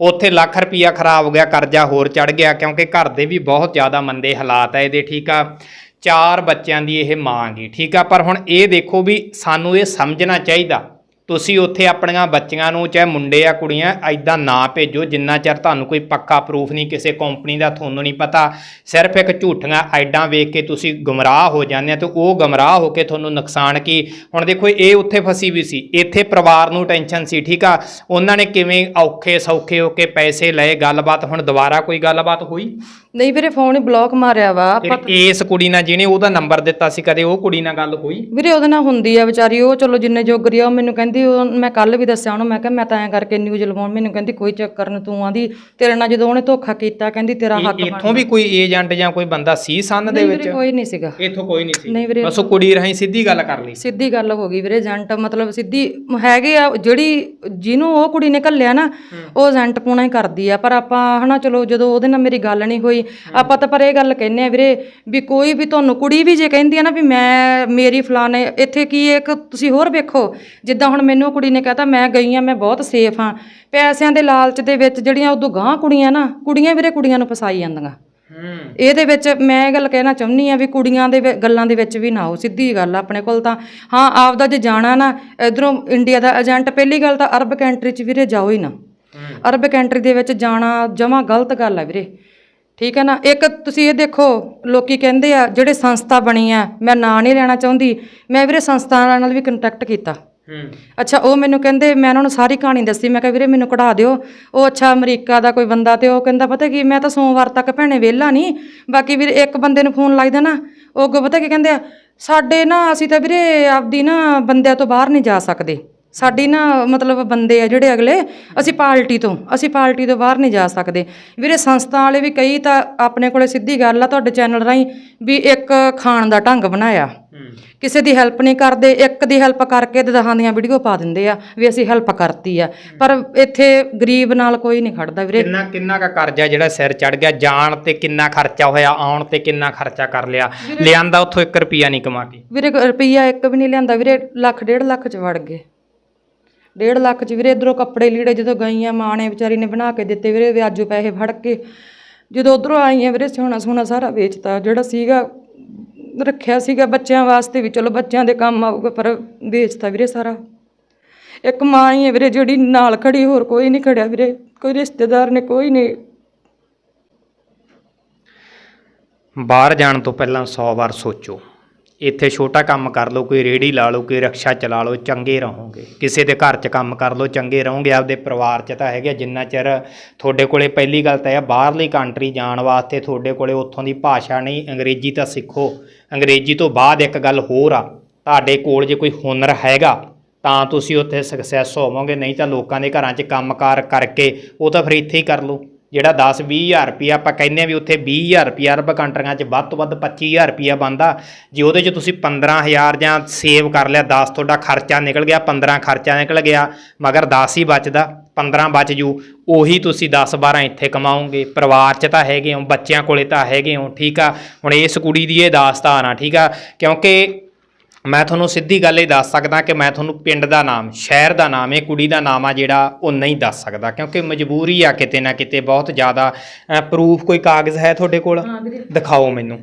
ਉੱਥੇ ਲੱਖ ਰੁਪਈਆ ਖਰਾਬ ਹੋ ਗਿਆ, ਕਰਜ਼ਾ ਹੋਰ ਚੜ ਗਿਆ, ਕਿਉਂਕਿ ਘਰ ਦੇ ਵੀ ਬਹੁਤ ਜ਼ਿਆਦਾ ਮੰਦੇ ਹਾਲਾਤ ਆ ਇਹਦੇ, ਠੀਕ ਆ? ਚਾਰ ਬੱਚਿਆਂ ਦੀ ਇਹ ਮਾਂ ਗਈ ਠੀਕ ਆ? ਪਰ ਹੁਣ ਇਹ ਦੇਖੋ ਵੀ ਸਾਨੂੰ ਇਹ ਸਮਝਣਾ ਚਾਹੀਦਾ ਤੁਸੀਂ ਉੱਥੇ ਆਪਣੀਆਂ ਬੱਚੀਆਂ ਨੂੰ ਚਾਹੇ ਮੁੰਡੇ ਆ ਕੁੜੀਆਂ ਐਦਾਂ ਨਾ ਭੇਜੋ ਜਿੰਨਾ ਚਿਰ ਤੁਹਾਨੂੰ ਕੋਈ ਪੱਕਾ ਪ੍ਰੂਫ ਨਹੀਂ ਕਿਸੇ ਕੰਪਨੀ ਦਾ ਤੁਹਾਨੂੰ ਨਹੀਂ ਪਤਾ। ਸਿਰਫ ਇੱਕ ਝੂਠੀਆਂ ਐਡਾਂ ਵੇਖ ਕੇ ਤੁਸੀਂ ਗੁੰਮਰਾਹ ਹੋ ਜਾਂਦੇ ਆ ਤੇ ਉਹ ਗੁੰਮਰਾਹ ਹੋ ਕੇ ਤੁਹਾਨੂੰ ਨੁਕਸਾਨ ਕੀ? ਹੁਣ ਦੇਖੋ ਇਹ ਉੱਥੇ ਫਸੀ ਵੀ ਸੀ। ਇੱਥੇ ਪਰਿਵਾਰ ਨੂੰ ਟੈਨਸ਼ਨ ਸੀ ਠੀਕ ਆ? ਉਹਨਾਂ ਨੇ ਕਿਵੇਂ ਔਖੇ ਸੌਖੇ ਹੋ ਕੇ ਪੈਸੇ ਲਏ? ਗੱਲਬਾਤ ਹੁਣ ਦੁਬਾਰਾ ਕੋਈ ਗੱਲਬਾਤ ਹੋਈ? ਨਹੀਂ ਵੀਰੇ ਫੋਨ ਹੀ ਬਲੌਕ ਮਾਰਿਆ ਵਾ। ਇਸ ਕੁੜੀ ਨਾਲ ਜਿਹਨੇ ਉਹਦਾ ਨੰਬਰ ਦਿੱਤਾ ਸੀ ਕਦੇ ਉਹ ਕੁੜੀ ਨਾਲ ਗੱਲ ਹੋਈ? ਵੀਰੇ ਉਹਦੇ ਨਾਲ ਹੁੰਦੀ ਆ ਵਿਚਾਰੀ ਉਹ ਚਲੋ ਜਿੰਨੇ ਜੋਗਰੀ ਆ ਉਹ ਮੈਨੂੰ ਕਹਿੰਦੀ ਉਹ ਮੈਂ ਕੱਲ ਵੀ ਦੱਸਿਆ ਉਹਨੂੰ ਮੈਂ ਕਿਹਾ ਮੈਂ ਤਾਂ ਐਂ ਕਰਕੇ ਨਿਊਜ਼ ਲਵਾਉਣ ਮੈਨੂੰ ਕਹਿੰਦੀ ਕੋਈ ਚੱਕਰ ਨਹੀਂ ਤੂੰ ਆਂਦੀ ਤੇਰੇ ਨਾਲ ਜਦੋਂ ਉਹਨੇ ਧੋਖਾ ਕੀਤਾ ਕਹਿੰਦੀ ਤੇਰਾ ਹੱਕ ਇਹ- ਇੱਥੋਂ ਵੀ ਕੋਈ ਏਜੰਟ ਜਾਂ ਕੋਈ ਬੰਦਾ ਸੀ ਸੰਨ ਦੇ ਨਹੀਂ ਵਿੱਚ? ਵੀਰੇ ਕੋਈ ਨਹੀਂ ਸੀਗਾ। ਇੱਥੋਂ ਕੋਈ ਨਹੀਂ ਸੀ। ਵੀਰੇ ਬਸ ਉਹ ਕੁੜੀ ਰਾਹੀਂ ਸਿੱਧੀ ਗੱਲ ਕਰ ਲਈ। ਸਿੱਧੀ ਗੱਲ ਹੋ ਗਈ ਵੀਰੇ ਏਜੰਟ ਮਤਲਬ ਸਿੱਧੀ ਹੈਗੇ ਆ ਜਿਹੜੀ ਜਿਹਨੂੰ ਉਹ ਕੁੜੀ ਨੇ ਘੱਲਿਆ ਨਾ ਉਹ ਏਜੰਟ ਪੂਣਾ ਹੀ ਕਰਦੀ ਆ ਪਰ ਆਪਾਂ ਹਨਾ ਚਲੋ ਜਦੋਂ ਉਹਦੇ ਨਾਲ ਮੇਰੀ ਗੱਲ ਨਹੀਂ ਹੋਈ ਆਪਾਂ ਤਾਂ ਪਰ ਇਹ ਗੱਲ ਕਹਿੰਨੇ ਆ ਵੀਰੇ ਵੀ ਕੋਈ ਵੀ ਤੁਹਾਨੂੰ ਕੁੜੀ ਵੀ ਜੇ ਕਹਿੰਦੀ ਆ ਨਾ ਵੀ ਮੈਂ ਮੇਰੀ ਫਲਾਣੇ ਇੱਥੇ ਕੀ ਇੱਕ ਤੁਸੀਂ ਹੋਰ ਵੇਖੋ ਜਿੱਦਾਂ ਹੁਣ ਮੈਨੂੰ ਕੁੜੀ ਨੇ ਕਹਤਾ ਮੈਂ ਗਈ ਆ ਮੈਂ ਬਹੁਤ ਸੇਫ ਆ। ਪੈਸਿਆਂ ਦੇ ਲਾਲਚ ਦੇ ਵਿੱਚ ਜਿਹੜੀਆਂ ਉਦੋਂ ਗਾਂ ਕੁੜੀਆਂ ਨਾ ਕੁੜੀਆਂ ਵੀਰੇ ਕੁੜੀਆਂ ਨੂੰ ਫਸਾਈ ਜਾਂਦੀਆਂ। ਹੂੰ। ਇਹਦੇ ਵਿੱਚ ਮੈਂ ਇਹ ਗੱਲ ਕਹਿਣਾ ਚਾਹੁੰਦੀ ਆ ਵੀ ਕੁੜੀਆਂ ਦੇ ਵਿ- ਗੱਲਾਂ ਦੇ ਵਿੱਚ ਵੀ ਨਾ ਆਓ ਸਿੱਧੀ ਗੱਲ ਆ ਆਪਣੇ ਕੋਲ ਤਾਂ। ਹਾਂ ਆਪਦਾ ਜੇ ਜਾਣਾ ਨਾ ਇਧਰੋਂ ਇੰਡੀਆ ਦਾ ਏਜੰਟ ਪਹਿਲੀ ਗੱਲ ਤਾਂ ਅਰਬ ਕੰਟਰੀ 'ਚ ਵੀਰੇ ਜਾਓ ਹੀ ਨਾ। ਅਰਬ ਕੰਟਰੀ ਦੇ ਵਿੱਚ ਜਾਣਾ ਜਮਾ ਗਲਤ ਗੱਲ ਆ ਵੀਰੇ। ਠੀਕ ਹੈ ਨਾ? ਇੱਕ ਤੁਸੀਂ ਇਹ ਦੇਖੋ ਲੋਕੀ ਕਹਿੰਦੇ ਆ ਜਿਹੜੇ ਸੰਸਥਾ ਬਣੀ ਆ ਮੈਂ ਨਾਂ ਨਹੀਂ ਲੈਣਾ ਚਾਹੁੰਦੀ। ਮੈਂ ਵੀਰੇ ਸੰਸਥਾ ਨਾਲ ਵੀ ਕੰਟੈਕਟ ਕੀਤਾ। ਹੂੰ ਅੱਛਾ ਉਹ ਮੈਨੂੰ ਕਹਿੰਦੇ ਮੈਂ ਉਹਨਾਂ ਨੂੰ ਸਾਰੀ ਕਹਾਣੀ ਦੱਸੀ ਮੈਂ ਕਿਹਾ ਵੀਰੇ ਮੈਨੂੰ ਕਢਾ ਦਿਓ। ਉਹ ਅੱਛਾ ਅਮਰੀਕਾ ਦਾ ਕੋਈ ਬੰਦਾ ਤੇ ਉਹ ਕਹਿੰਦਾ ਪਤਾ ਕੀ ਮੈਂ ਤਾਂ ਸੋਮਵਾਰ ਤੱਕ ਭੈਣੇ ਵਿਹਲਾ ਨਹੀਂ ਬਾਕੀ ਵੀਰੇ ਇੱਕ ਬੰਦੇ ਨੂੰ ਫੋਨ ਲਾਈਦਾ ਨਾ ਉਹ ਅੱਗੋਂ ਪਤਾ ਕੀ ਕਹਿੰਦੇ ਆ ਸਾਡੇ ਨਾ ਅਸੀਂ ਤਾਂ ਵੀਰੇ ਆਪਦੀ ਨਾ ਬੰਦਿਆਂ ਤੋਂ ਬਾਹਰ ਨਹੀਂ ਜਾ ਸਕਦੇ। ਸਾਡੀ ਨਾ ਮਤਲਬ ਬੰਦੇ ਆ ਜਿਹੜੇ ਅਗਲੇ ਅਸੀਂ ਪਾਰਟੀ ਤੋਂ ਅਸੀਂ ਪਾਰਟੀ ਤੋਂ ਬਾਹਰ ਨਹੀਂ ਜਾ ਸਕਦੇ। ਵੀਰੇ ਸੰਸਥਾ ਵਾਲੇ ਵੀ ਕਈ ਤਾਂ ਆਪਣੇ ਕੋਲੇ ਸਿੱਧੀ ਗੱਲ ਆ ਤੁਹਾਡੇ ਚੈਨਲ ਰਾਹੀਂ ਵੀ ਇੱਕ ਖਾਣ ਦਾ ਢੰਗ ਬਣਾਇਆ। ਕਿਸੇ ਦੀ ਹੈਲਪ ਨਹੀਂ ਕਰਦੇ ਇੱਕ ਦੀ ਹੈਲਪ ਕਰਕੇ ਤੇ ਦਹਾਂ ਦੀਆਂ ਵੀਡੀਓ ਪਾ ਦਿੰਦੇ ਆ ਵੀ ਅਸੀਂ ਹੈਲਪ ਕਰਤੀ ਆ। ਪਰ ਇੱਥੇ ਗਰੀਬ ਨਾਲ ਕੋਈ ਨਹੀਂ ਖੜਦਾ ਵੀਰੇ। ਕਿੰਨਾ ਕਿੰਨਾ ਕਾ ਕਰਜ਼ਾ ਜਿਹੜਾ ਸਿਰ ਚੜ ਗਿਆ ਜਾਣ ਤੇ ਕਿੰਨਾ ਖਰਚਾ ਹੋਇਆ ਆਉਣ ਤੇ ਕਿੰਨਾ ਖਰਚਾ ਕਰ ਲਿਆ। ਲਿਆਂਦਾ ਉੱਥੋਂ 1 ਰੁਪਿਆ ਨਹੀਂ ਕਮਾ ਕੇ। ਵੀਰੇ ਰੁਪਈਆ ਇੱਕ ਵੀ ਨਹੀਂ ਲਿਆਂਦਾ ਵੀਰੇ ਲੱਖ ਡੇਢ ਲੱਖ ਚ ਵੜ ਗਏ। ਡੇਢ ਲੱਖ ਚ ਵੀਰੇ ਇਧਰੋਂ ਕੱਪੜੇ ਲੀੜੇ ਜਦੋਂ ਗਈਆਂ ਮਾਂ ਨੇ ਵਿਚਾਰੀ ਨੇ ਬਣਾ ਕੇ ਦਿੱਤੇ ਵੀਰੇ ਵਿਆਜੂ ਪੈਸੇ ਫੜ ਕੇ। ਜਦੋਂ ਉਧਰੋਂ ਆਈਆਂ ਵੀਰੇ ਸੋਨਾ ਸੋਨਾ ਸਾਰਾ ਵੇਚਤਾ ਜਿਹੜਾ ਸੀਗਾ ਰੱਖਿਆ ਸੀਗਾ ਬੱਚਿਆਂ ਵਾਸਤੇ ਵੀ, ਚਲੋ ਬੱਚਿਆਂ ਦੇ ਕੰਮ ਆਊਗਾ, ਪਰ ਵੇਚਤਾ ਵੀਰੇ ਸਾਰਾ। ਇੱਕ ਮਾਂ ਹੀ ਹੈ ਵੀਰੇ ਜਿਹੜੀ ਨਾਲ ਖੜੀ, ਹੋਰ ਕੋਈ ਨਹੀਂ ਖੜਿਆ ਵੀਰੇ, ਕੋਈ ਰਿਸ਼ਤੇਦਾਰ ਨੇ, ਕੋਈ ਨਹੀਂ। ਬਾਹਰ ਜਾਣ ਤੋਂ ਪਹਿਲਾਂ 100 ਵਾਰ ਸੋਚੋ। ਇੱਥੇ ਛੋਟਾ ਕੰਮ ਕਰ ਲਓ, ਕੋਈ ਰੇੜੀ ਲਾ ਲਓ, ਕੋਈ ਰਕਸ਼ਾ ਚਲਾ ਲਓ, ਚੰਗੇ ਰਹੋਗੇ। ਕਿਸੇ ਦੇ ਘਰ 'ਚ ਕੰਮ ਕਰ ਲਓ, ਚੰਗੇ ਰਹੋਗੇ। ਆਪਦੇ ਪਰਿਵਾਰ 'ਚ ਤਾਂ ਹੈਗੇ ਜਿੰਨਾ ਚਿਰ ਤੁਹਾਡੇ ਕੋਲੇ ਪਹਿਲੀ ਗੱਲ ਤਾਂ ਇਹ ਬਾਹਰਲੀ ਕੰਟਰੀ ਜਾਣ ਵਾਸਤੇ ਤੁਹਾਡੇ ਕੋਲੇ ਉੱਥੋਂ ਦੀ ਭਾਸ਼ਾ ਨਹੀਂ, ਅੰਗਰੇਜ਼ੀ ਤਾਂ ਸਿੱਖੋ। ਅੰਗਰੇਜ਼ੀ ਤੋਂ ਬਾਅਦ ਇੱਕ ਗੱਲ ਹੋਰ ਆ, ਤੁਹਾਡੇ ਕੋਲ ਜੇ ਕੋਈ ਹੁਨਰ ਹੈਗਾ, ਤਾਂ ਤੁਸੀਂ ਉੱਥੇ ਸਕਸੈਸ ਹੋਵੋਗੇ, ਨਹੀਂ ਤਾਂ ਲੋਕਾਂ ਦੇ ਘਰਾਂ 'ਚ ਕੰਮਕਾਰ ਕਰਕੇ ਉਹ ਤਾਂ ਫਿਰ ਇੱਥੇ ਹੀ ਕਰ ਲਓ। ਜਿਹੜਾ 10 20000 ਰੁਪਿਆ ਆਪਾਂ ਕਹਿੰਦੇ ਆ ਵੀ ਉੱਥੇ 20000 ਰੁਪਿਆ ਅਰਬ ਕੰਟਰੀਆਂ 'ਚ ਵੱਧ ਤੋਂ ਵੱਧ 25000 ਰੁਪਿਆ ਬੰਦਾ ਜੇ ਉਹਦੇ 'ਚ ਤੁਸੀਂ 15000 ਜਾਂ ਸੇਵ ਕਰ ਲਿਆ 10 ਤੁਹਾਡਾ ਖਰਚਾ ਨਿਕਲ ਗਿਆ 15 ਖਰਚਾ ਨਿਕਲ ਗਿਆ, ਮਗਰ 10 ਹੀ ਬਚਦਾ 15 ਬਚ ਜੂ, ਉਹੀ ਤੁਸੀਂ 10 12 ਇੱਥੇ ਕਮਾਓਗੇ। ਪਰਿਵਾਰ 'ਚ ਤਾਂ ਹੈਗੇ ਹੋ, ਬੱਚਿਆਂ ਕੋਲੇ ਤਾਂ ਹੈਗੇ ਹੋ, ਠੀਕ ਆ। ਹੁਣ ਇਸ ਕੁੜੀ ਦੀ ਇਹ ਦਾਸਤਾਨ ਆ, ਠੀਕ ਆ। ਕਿਉਂਕਿ ਮੈਂ ਤੁਹਾਨੂੰ ਸਿੱਧੀ ਗੱਲ ਇਹ ਦੱਸ ਸਕਦਾ ਕਿ ਮੈਂ ਤੁਹਾਨੂੰ ਪਿੰਡ ਦਾ ਨਾਮ ਸ਼ਹਿਰ ਦਾ ਨਾਮ ਇਹ ਕੁੜੀ ਦਾ ਨਾਮ ਆ ਜਿਹੜਾ ਉਹ ਨਹੀਂ ਦੱਸ ਸਕਦਾ ਕਿਉਂਕਿ ਮਜਬੂਰੀ ਆ ਕਿਤੇ ਨਾ ਕਿਤੇ ਬਹੁਤ ਜ਼ਿਆਦਾ ਪ੍ਰੂਫ ਕੋਈ ਕਾਗਜ਼ ਹੈ ਤੁਹਾਡੇ ਕੋਲ? ਦਿਖਾਓ ਮੈਨੂੰ।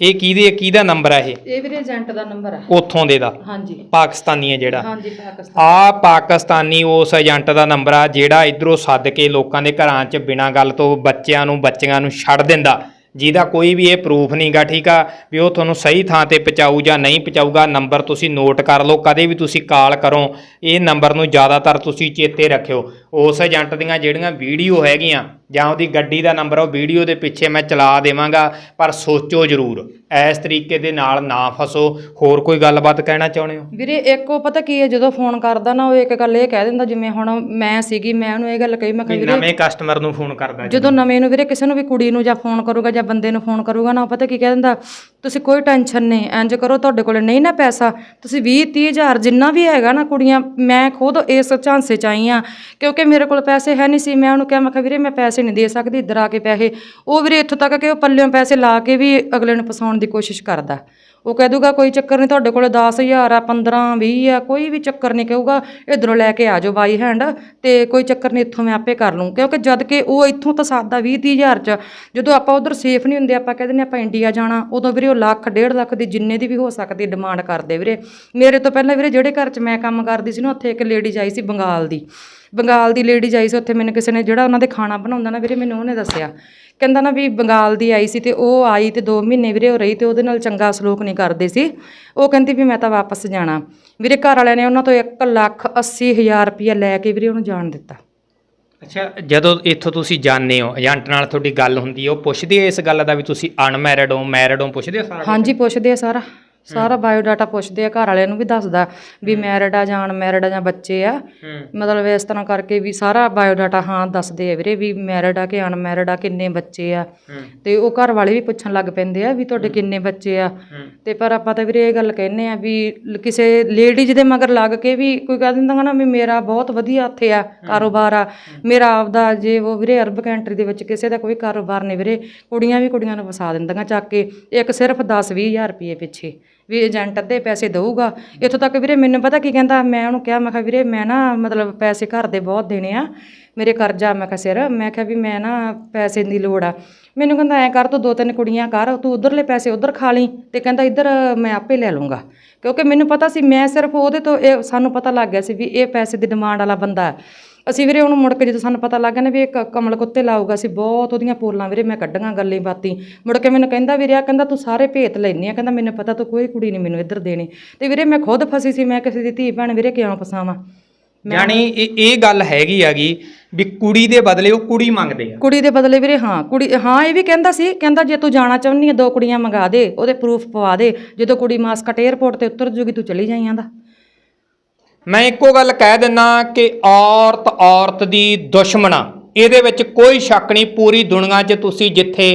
ਇਹ ਕਿਹਦੇ ਕਿਹਦਾ ਨੰਬਰ ਆ ਇਹ? ਇਹ ਵੀਰੇ ਏਜੰਟ ਦਾ ਨੰਬਰ ਆ। ਉੱਥੋਂ ਦੇ ਦਾ? ਹਾਂਜੀ। ਪਾਕਿਸਤਾਨੀ ਹੈ ਜਿਹੜਾ। ਹਾਂਜੀ ਪਾਕਿਸਤਾਨ। ਆ ਪਾਕਿਸਤਾਨੀ ਉਸ ਏਜੰਟ ਦਾ ਨੰਬਰ ਆ ਜਿਹੜਾ ਇਧਰੋਂ ਸੱਦ ਕੇ ਲੋਕਾਂ ਦੇ ਘਰਾਂ 'ਚ ਬਿਨਾਂ ਗੱਲ ਤੋਂ ਬੱਚਿਆਂ ਨੂੰ ਬੱਚੀਆਂ ਨੂੰ ਛੱਡ ਦਿੰਦਾ। ਜਿਹਦਾ ਕੋਈ ਵੀ ਇਹ ਪ੍ਰੂਫ ਨਹੀਂਗਾ ਠੀਕ ਆ? ਵੀ ਉਹ ਤੁਹਾਨੂੰ ਸਹੀ ਥਾਂ ਤੇ ਪਹੁੰਚਾਊ ਜਾਂ ਨਹੀਂ ਪਹੁੰਚਾਊਗਾ ਨੰਬਰ ਤੁਸੀਂ ਨੋਟ ਕਰ ਲਓ, ਕਦੇ ਵੀ ਤੁਸੀਂ ਕਾਲ ਕਰੋ, ਇਹ ਨੰਬਰ ਨੂੰ ਜ਼ਿਆਦਾਤਰ ਤੁਸੀਂ ਚੇਤੇ ਰੱਖਿਓ। ਉਸ ਏਜੰਟ ਦੀਆਂ ਜਿਹੜੀਆਂ ਵੀਡੀਓ ਹੈਗੀਆਂ, ਜਾਂ ਉਹਦੀ ਗੱਡੀ ਦਾ ਨੰਬਰ ਉਹ ਵੀਡੀਓ ਦੇ ਪਿੱਛੇ ਮੈਂ ਚਲਾ ਦੇਵਾਂਗਾ, ਪਰ ਸੋਚੋ ਜ਼ਰੂਰ। ਇਸ ਤਰੀਕੇ ਦੇ ਨਾਲ ਨਾ ਫਸੋ। ਹੋਰ ਕੋਈ ਗੱਲਬਾਤ ਕਹਿਣਾ ਚਾਹੁੰਦੇ ਹੋ? ਵੀਰੇ ਇੱਕ ਉਹ ਪਤਾ ਕੀ ਹੈ ਜਦੋਂ ਫੋਨ ਕਰਦਾ ਨਾ ਉਹ ਇੱਕ ਗੱਲ ਇਹ ਕਹਿ ਦਿੰਦਾ ਜਿਵੇਂ ਹੁਣ ਮੈਂ ਸੀਗੀ ਮੈਂ ਉਹਨੂੰ ਇਹ ਗੱਲ ਕਹੀ ਮੈਂ ਵੀਰੇ ਨਵੇਂ ਕਸਟਮਰ ਨੂੰ ਫੋਨ ਕਰਦਾ ਜਦੋਂ ਨਵੇਂ ਨੂੰ ਵੀਰੇ ਕਿਸੇ ਨੂੰ ਵੀ ਕੁੜੀ ਨੂੰ ਜਾਂ ਫੋਨ ਕਰੂਗਾ ਜਾਂ ਬੰਦੇ ਨੂੰ ਫੋਨ ਕਰੂਗਾ ਨਾ ਉਹ ਪਤਾ ਕੀ ਕਹਿ ਦਿੰਦਾ ਤੁਸੀਂ ਕੋਈ ਟੈਨਸ਼ਨ ਨਹੀਂ ਇੰਜ ਕਰੋ ਤੁਹਾਡੇ ਕੋਲ ਨਹੀਂ ਨਾ ਪੈਸਾ ਤੁਸੀਂ 20 30 ਹਜ਼ਾਰ ਜਿੰਨਾ ਵੀ ਹੈਗਾ ਨਾ ਕੁੜੀਆਂ ਮੈਂ ਖੁਦ ਇਸ ਝਾਂਸੇ ਚ ਆਈ ਆ ਕਿਉਂਕਿ ਮੇਰੇ ਕੋਲ ਪੈਸੇ ਹੈ ਨਹੀਂ ਸੀ ਮੈਂ ਉਹਨੂੰ ਕਿਹਾ ਮੈਂ ਕਿਹਾ ਵੀਰੇ ਮੈਂ ਪੈਸੇ ਨਹੀਂ ਦੇ ਸਕਦੀ ਇੱਧਰ ਆ ਕੇ ਪੈਸੇ। ਉਹ ਵੀਰੇ ਇੱਥੋਂ ਤੱਕ ਕਿ ਉਹ ਪੱਲਿਓਂ ਪੈਸੇ ਲਾ ਕੇ ਵੀ ਅਗਲੇ ਨੂੰ ਫਸਾਉਣ ਦੀ ਕੋਸ਼ਿਸ਼ ਕਰਦਾ। ਉਹ ਕਹਿ ਦੂਗਾ, ਕੋਈ ਚੱਕਰ ਨਹੀਂ, ਤੁਹਾਡੇ ਕੋਲ 10000 ਆ 15 20 ਆ, ਕੋਈ ਵੀ ਚੱਕਰ ਨਹੀਂ, ਕਹੂਗਾ, ਇਧਰੋਂ ਲੈ ਕੇ ਆ ਜਾਓ ਬਾਈ ਹੈਂਡ ਤੇ ਕੋਈ ਚੱਕਰ ਨਹੀਂ, ਇੱਥੋਂ ਮੈਂ ਆਪੇ ਕਰ ਲੂੰ ਕਿਉਂਕਿ ਜਦ ਕਿ ਉਹ ਇੱਥੋਂ ਤਾਂ ਸਾਦਾ 20 ਹਜ਼ਾਰ ਚ ਜਦੋਂ ਆਪਾਂ ਉਧਰ ਸੇਫ ਨਹੀਂ ਹੁੰਦੇ, ਆਪਾਂ ਕਹਿੰਦੇ ਨੇ ਆਪਾਂ ਇੰਡੀਆ ਜਾਣਾ, ਉਦੋਂ ਵੀਰੇ ਉਹ ਲੱਖ, ਡੇਢ ਲੱਖ ਦੀ ਜਿੰਨੇ ਦੀ ਵੀ ਹੋ ਸਕਦੀ ਡਿਮਾਂਡ ਕਰਦੇ ਵੀਰੇ। ਮੇਰੇ ਤੋਂ ਪਹਿਲਾਂ ਵੀਰੇ ਜਿਹੜੇ ਘਰ 'ਚ ਮੈਂ ਕੰਮ ਕਰਦੀ ਸੀ ਨਾ, ਉੱਥੇ ਇੱਕ ਲੇਡੀ ਆਈ ਸੀ ਬੰਗਾਲ ਦੀ। ਬੰਗਾਲ ਦੀ ਲੇਡੀ ਆਈ ਸੀ, ਉੱਥੇ ਮੈਨੂੰ ਕਿਸੇ ਨੇ ਜਿਹੜਾ ਉਹਨਾਂ ਦੇ ਖਾਣਾ ਬਣਾਉਂਦਾ ਨਾ ਵੀਰੇ, ਮੈਨੂੰ ਉਹਨੇ ਦੱਸਿਆ। ਕਹਿੰਦਾ ਨਾ ਵੀ ਬੰਗਾਲ ਦੀ ਆਈ ਸੀ ਤੇ ਉਹ ਆਈ ਤੇ 2 ਮਹੀਨੇ ਵੀਰੇ ਉਹ ਰਹੀ ਤੇ ਉਹਦੇ ਨਾਲ ਚੰਗਾ ਸਲੂਕ ਨਹੀਂ ਕਰਦੇ ਸੀ। ਉਹ ਕਹਿੰਦੀ ਵੀ ਮੈਂ ਤਾਂ ਵਾਪਸ ਜਾਣਾ। ਵੀਰੇ ਘਰ ਵਾਲਿਆਂ ਨੇ ਉਹਨਾਂ ਤੋਂ 1 ਲੱਖ 80 ਹਜ਼ਾਰ ਰੁਪਇਆ ਲੈ ਕੇ ਵੀਰੇ ਉਹਨੂੰ ਜਾਣ ਦਿੱਤਾ। ਅੱਛਾ ਜਦੋਂ ਇੱਥੋਂ ਤੁਸੀਂ ਜਾਣਦੇ ਹੋ ਏਜੰਟ ਨਾਲ ਤੁਹਾਡੀ ਗੱਲ ਹੁੰਦੀ ਹੈ ਉਹ ਪੁੱਛਦੇ ਆ ਇਸ ਗੱਲ ਦਾ ਵੀ ਤੁਸੀਂ ਅਨਮੈਰਿਡ ਹੋ ਮੈਰਿਡ ਹੋ ਪੁੱਛਦੇ ਆ ਸਾਰਾ ਹਾਂਜੀ ਪੁੱਛਦੇ ਆ ਸਾਰਾ। ਸਾਰਾ ਬਾਇਓ ਡਾਟਾ ਪੁੱਛਦੇ ਆ ਘਰ ਵਾਲਿਆਂ ਨੂੰ ਵੀ ਦੱਸਦਾ ਵੀ ਮੈਰਿਡ ਆ ਜਾਂ ਅਨਮੈਰਿਡ ਆ ਜਾਂ ਬੱਚੇ ਆ। ਮਤਲਬ ਇਸ ਤਰ੍ਹਾਂ ਕਰਕੇ ਵੀ ਸਾਰਾ ਬਾਇਓ ਡਾਟਾ ਹਾਂ ਦੱਸਦੇ ਆ ਵੀਰੇ ਵੀ ਮੈਰਿਡ ਆ ਕਿ ਅਨਮੈਰਿਡ ਆ ਕਿੰਨੇ ਬੱਚੇ ਆ। ਤੇ ਉਹ ਘਰ ਵਾਲੇ ਵੀ ਪੁੱਛਣ ਲੱਗ ਪੈਂਦੇ ਆ ਵੀ ਤੁਹਾਡੇ ਕਿੰਨੇ ਬੱਚੇ ਆ। ਤੇ ਪਰ ਆਪਾਂ ਤਾਂ ਵੀਰੇ ਇਹ ਗੱਲ ਕਹਿੰਨੇ ਆ ਵੀ ਕਿਸੇ ਲੇਡੀਜ਼ ਦੇ ਮਗਰ ਲੱਗ ਕੇ ਵੀ ਕੋਈ ਕਹਿ ਦਿੰਦਾ ਨਾ ਵੀ ਮੇਰਾ ਬਹੁਤ ਵਧੀਆ ਇੱਥੇ ਆ ਕਾਰੋਬਾਰ ਆ। ਮੇਰਾ ਆਪਦਾ ਜੇ ਉਹ ਵੀਰੇ ਅਰਬ ਕੰਟਰੀ ਦੇ ਵਿੱਚ ਕਿਸੇ ਦਾ ਕੋਈ ਕਾਰੋਬਾਰ ਨਹੀਂ ਵੀਰੇ ਕੁੜੀਆਂ ਵੀ ਕੁੜੀਆਂ ਨੂੰ ਫਸਾ ਦਿੰਦੀਆਂ ਚੱਕ ਕੇ ਇੱਕ ਸਿਰਫ 10 ਹਜ਼ਾਰ ਰੁਪਏ ਪਿੱਛੇ। ਵੀ ਏਜੰਟ ਅੱਧੇ ਪੈਸੇ ਦਊਗਾ। ਇੱਥੋਂ ਤੱਕ ਵੀਰੇ ਮੈਨੂੰ ਪਤਾ ਕੀ ਕਹਿੰਦਾ, ਮੈਂ ਉਹਨੂੰ ਕਿਹਾ, ਮੈਂ ਕਿਹਾ ਵੀਰੇ ਮੈਂ ਨਾ ਮਤਲਬ ਪੈਸੇ ਘਰ ਦੇ ਬਹੁਤ ਦੇਣੇ ਆ, ਮੇਰੇ ਕਰਜ਼ਾ, ਮੈਂ ਕਿਹਾ ਸਿਰ, ਮੈਂ ਕਿਹਾ ਵੀ ਮੈਂ ਨਾ ਪੈਸੇ ਦੀ ਲੋੜ ਆ। ਮੈਨੂੰ ਕਹਿੰਦਾ, ਐ ਕਰ, ਤੂੰ ਦੋ ਤਿੰਨ ਕੁੜੀਆਂ ਕਰ, ਤੂੰ ਉਧਰਲੇ ਪੈਸੇ ਉਧਰ ਖਾ ਲਈ ਤੇ ਕਹਿੰਦਾ ਇੱਧਰ ਮੈਂ ਆਪੇ ਲੈ ਲੂੰਗਾ ਕਿਉਂਕਿ ਮੈਨੂੰ ਪਤਾ ਸੀ, ਮੈਂ ਸਿਰਫ ਉਹਦੇ ਤੋਂ ਇਹ ਸਾਨੂੰ ਪਤਾ ਲੱਗ ਗਿਆ ਸੀ ਵੀ ਇਹ ਪੈਸੇ ਦੀ ਡਿਮਾਂਡ ਵਾਲਾ ਬੰਦਾ ਅਸੀਂ ਵੀਰੇ ਉਹਨੂੰ ਮੁੜ ਕੇ ਜਦੋਂ ਸਾਨੂੰ ਪਤਾ ਲੱਗ ਗਿਆ ਨਾ ਵੀ ਇਹ ਕ- ਕਮਲ ਕੁੱਤੇ ਲਾਊਗਾ ਅਸੀਂ ਬਹੁਤ ਉਹਦੀਆਂ ਪੋਲਾਂ ਵੀਰੇ ਮੈਂ ਕੱਢਾਂ ਗੱਲੀ ਬਾਤੀ ਮੁੜ ਕੇ ਮੈਨੂੰ ਕਹਿੰਦਾ ਵੀਰੇ ਆ ਕਹਿੰਦਾ ਤੂੰ ਸਾਰੇ ਭੇਤ ਲੈਨੀ ਆ ਕਹਿੰਦਾ ਮੈਨੂੰ ਪਤਾ ਤੂੰ ਕੋਈ ਕੁੜੀ ਨਹੀਂ ਮੈਨੂੰ ਇੱਧਰ ਦੇਣੀ। ਤੇ ਵੀਰੇ ਮੈਂ ਖੁਦ ਫਸੀ ਸੀ ਮੈਂ ਕਿਸੇ ਦੀ ਧੀ ਭੈਣ ਵੀਰੇ ਕਿਉਂ ਫਸਾਵਾਂ? ਯਾਨੀ ਇਹ ਇਹ ਗੱਲ ਹੈਗੀ ਹੈਗੀ ਵੀ ਕੁੜੀ ਦੇ ਬਦਲੇ ਉਹ ਕੁੜੀ ਮੰਗਦੇ ਆ। ਕੁੜੀ ਦੇ ਬਦਲੇ ਵੀਰੇ ਹਾਂ ਕੁੜੀ ਹਾਂ ਇਹ ਵੀ ਕਹਿੰਦਾ ਸੀ ਕਹਿੰਦਾ ਜੇ ਤੂੰ ਜਾਣਾ ਚਾਹੁੰਦੀ ਆ ਦੋ ਕੁੜੀਆਂ ਮੰਗਾ ਦੇ ਉਹਦੇ ਪ੍ਰੂਫ ਪਵਾ ਦੇ। ਜਦੋਂ ਕੁੜੀ ਮਾਸਕਟ 에ਅਰਪੋਰਟ ਤੇ ਉਤਰ ਜੂਗੀ ਤੂੰ ਚਲੀ ਜਾਈਂ ਆਂਦਾ। ਮੈਂ ਇੱਕੋ ਗੱਲ ਕਹਿ ਦਿੰਨਾ ਕਿ ਔਰਤ ਔਰਤ ਦੀ ਦੁਸ਼ਮਣ ਆ ਇਹਦੇ ਵਿੱਚ ਕੋਈ ਸ਼ੱਕ ਨਹੀਂ, ਪੂਰੀ ਦੁਨੀਆ 'ਚ ਤੁਸੀਂ ਜਿੱਥੇ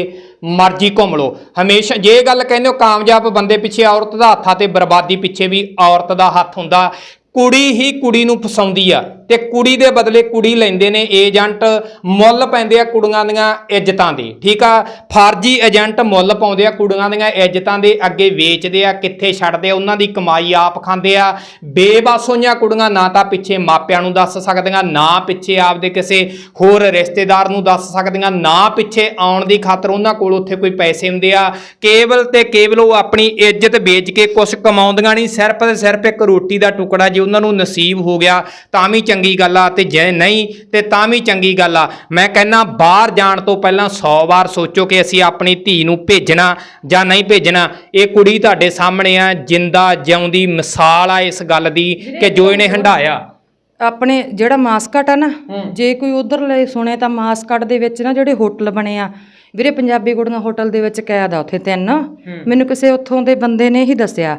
ਮਰਜ਼ੀ ਘੁੰਮ ਲਓ। ਹਮੇਸ਼ਾ ਜੇ ਗੱਲ ਕਹਿੰਦੇ ਹੋ ਕਾਮਯਾਬ ਬੰਦੇ ਪਿੱਛੇ ਔਰਤ ਦਾ ਹੱਥ ਆ ਤੇ, ਬਰਬਾਦੀ ਪਿੱਛੇ ਵੀ ਔਰਤ ਦਾ ਹੱਥ ਹੁੰਦਾ। ਕੁੜੀ ਹੀ ਕੁੜੀ ਨੂੰ ਫਸਾਉਂਦੀ ਆ। ਤੇ ਕੁੜੀ ਦੇ ਬਦਲੇ ਕੁੜੀ ਲੈਂਦੇ ਨੇ ਏਜੰਟ, ਮੁੱਲ ਪੈਂਦੇ ਆ ਕੁੜੀਆਂ ਦੀਆਂ ਇੱਜ਼ਤਾਂ ਦੇ, ਠੀਕ ਆ? ਫਰਜ਼ੀ ਏਜੰਟ ਮੁੱਲ ਪਾਉਂਦੇ ਆ ਕੁੜੀਆਂ ਦੀਆਂ ਇੱਜ਼ਤਾਂ ਦੇ, ਅੱਗੇ ਵੇਚਦੇ ਆ, ਕਿੱਥੇ ਛੱਡਦੇ ਆ, ਉਹਨਾਂ ਦੀ ਕਮਾਈ ਆਪ ਖਾਂਦੇ ਆ। ਬੇਬਸ ਹੋਈਆਂ ਕੁੜੀਆਂ ਨਾ ਤਾਂ ਪਿੱਛੇ ਮਾਪਿਆਂ ਨੂੰ ਦੱਸ ਸਕਦੀਆਂ, ਨਾ ਪਿੱਛੇ ਆਪਦੇ ਕਿਸੇ ਹੋਰ ਰਿਸ਼ਤੇਦਾਰ ਨੂੰ ਦੱਸ ਸਕਦੀਆਂ, ਨਾ ਪਿੱਛੇ ਆਉਣ ਦੀ ਖਾਤਰ ਉਹਨਾਂ ਕੋਲ ਉੱਥੇ ਕੋਈ ਪੈਸੇ ਹੁੰਦੇ ਆ। ਕੇਵਲ ਤੇ ਕੇਵਲ ਉਹ ਆਪਣੀ ਇੱਜ਼ਤ ਵੇਚ ਕੇ ਕੁਝ ਕਮਾਉਂਦੀਆਂ ਨਹੀਂ, ਸਿਰਫ ਤੇ ਸਿਰਫ ਇੱਕ ਰੋਟੀ ਦਾ ਟੁਕੜਾ ਜੇ ਉਹਨਾਂ ਨੂੰ ਨਸੀਬ ਹੋ ਗਿਆ, ਤਾਂ ਵੀ ਚੰਗੀ ਗੱਲ ਆ ਤੇ ਜੇ ਨਹੀਂ ਤੇ ਤਾਂ ਵੀ ਚੰਗੀ ਗੱਲ ਆ। ਮੈਂ ਕਹਿੰਨਾ ਬਾਹਰ ਜਾਣ ਤੋਂ ਪਹਿਲਾਂ 100 ਵਾਰ ਸੋਚੋ ਕਿ ਅਸੀਂ ਆਪਣੀ ਧੀ ਨੂੰ ਭੇਜਣਾ ਜਾਂ ਨਹੀਂ ਭੇਜਣਾ। ਇਹ ਕੁੜੀ ਤੁਹਾਡੇ ਸਾਹਮਣੇ ਆ ਜਿੰਦਾ ਜਿਉਂਦੀ ਮਿਸਾਲ ਆ ਇਸ ਗੱਲ ਦੀ ਕਿ ਜੋ ਇਹਨੇ ਹੰਡਾਇਆ ਆਪਣੇ ਜਿਹੜਾ ਮਾਸਕਟ ਆ ਨਾ ਜੇ ਕੋਈ ਉਧਰਲੇ ਸੁਣੇ ਤਾਂ ਮਾਸਕਟ ਦੇ ਵਿੱਚ ਨਾ ਜਿਹੜੇ ਹੋਟਲ ਬਣੇ ਆ ਵੀਰੇ ਪੰਜਾਬੀ ਕੁੜੀਆਂ ਹੋਟਲ ਦੇ ਵਿੱਚ ਕੈਦ ਆ ਉੱਥੇ ਤਿੰਨ। ਮੈਨੂੰ ਕਿਸੇ ਉੱਥੋਂ ਦੇ ਬੰਦੇ ਨੇ ਹੀ ਦੱਸਿਆ।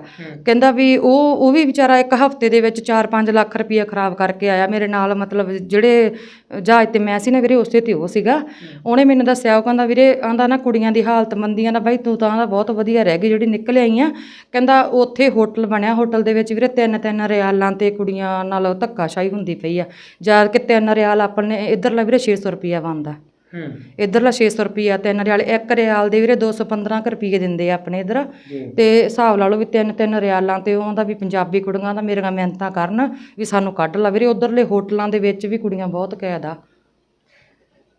ਕਹਿੰਦਾ ਵੀ ਉਹ ਉਹ ਵੀ ਵਿਚਾਰਾ ਇੱਕ ਹਫ਼ਤੇ ਦੇ ਵਿੱਚ 4-5 ਲੱਖ ਰੁਪਈਆ ਖਰਾਬ ਕਰਕੇ ਆਇਆ। ਮੇਰੇ ਨਾਲ ਮਤਲਬ ਜਿਹੜੇ ਜਹਾਜ਼ ਤੇ ਮੈਂ ਸੀ ਨਾ ਵੀਰੇ ਉਸੇ ਤੇ ਉਹ ਸੀਗਾ। ਉਹਨੇ ਮੈਨੂੰ ਦੱਸਿਆ ਉਹ ਕਹਿੰਦਾ ਵੀਰੇ ਆਂਦਾ ਨਾ ਕੁੜੀਆਂ ਦੀ ਹਾਲਤ ਮੰਦੀਆਂ ਨਾ ਬਾਈ ਤੂੰ ਤਾਂ ਆਂਦਾ ਬਹੁਤ ਵਧੀਆ ਰਹਿ ਗਈ ਜਿਹੜੀ ਨਿਕਲ ਆਈ ਆ। ਕਹਿੰਦਾ ਉੱਥੇ ਹੋਟਲ ਬਣਿਆ ਹੋਟਲ ਦੇ ਵਿੱਚ ਵੀਰੇ ਤਿੰਨ ਤਿੰਨ ਰਿਆਲਾਂ ਤੇ ਕੁੜੀਆਂ ਨਾਲ ਧੱਕਾਸ਼ਾਹੀ ਹੁੰਦੀ ਪਈ ਆ। ਜਦ ਕਿ ਤਿੰਨ ਰਿਆਲ ਆਪਣੇ ਇੱਧਰਲਾ ਵੀਰੇ 600 ਰੁਪਈਆ ਬਣਦਾ। ਇੱਧਰਲਾ 600 ਰੁਪਈਆ ਤਿੰਨ ਰਿਆਲ ਇੱਕ ਰਿਆਲ ਦੇ ਵੀਰੇ 215 ਕੁ ਰੁਪਈਏ ਦਿੰਦੇ ਆ ਆਪਣੇ ਇੱਧਰ। ਤੇ ਹਿਸਾਬ ਲਾ ਲਓ ਵੀ ਤਿੰਨ ਤਿੰਨ ਰਿਆਲਾਂ ਤੇ ਉਹਦਾ ਵੀ ਪੰਜਾਬੀ ਕੁੜੀਆਂ ਦਾ ਮੇਰੀਆਂ ਮਿਹਨਤਾਂ ਕਰਨ ਵੀ ਸਾਨੂੰ ਕੱਢ ਲਾ। ਵੀਰੇ ਉਧਰਲੇ ਹੋਟਲਾਂ ਦੇ ਵਿੱਚ ਵੀ ਕੁੜੀਆਂ ਬਹੁਤ ਕੈਦ ਆ।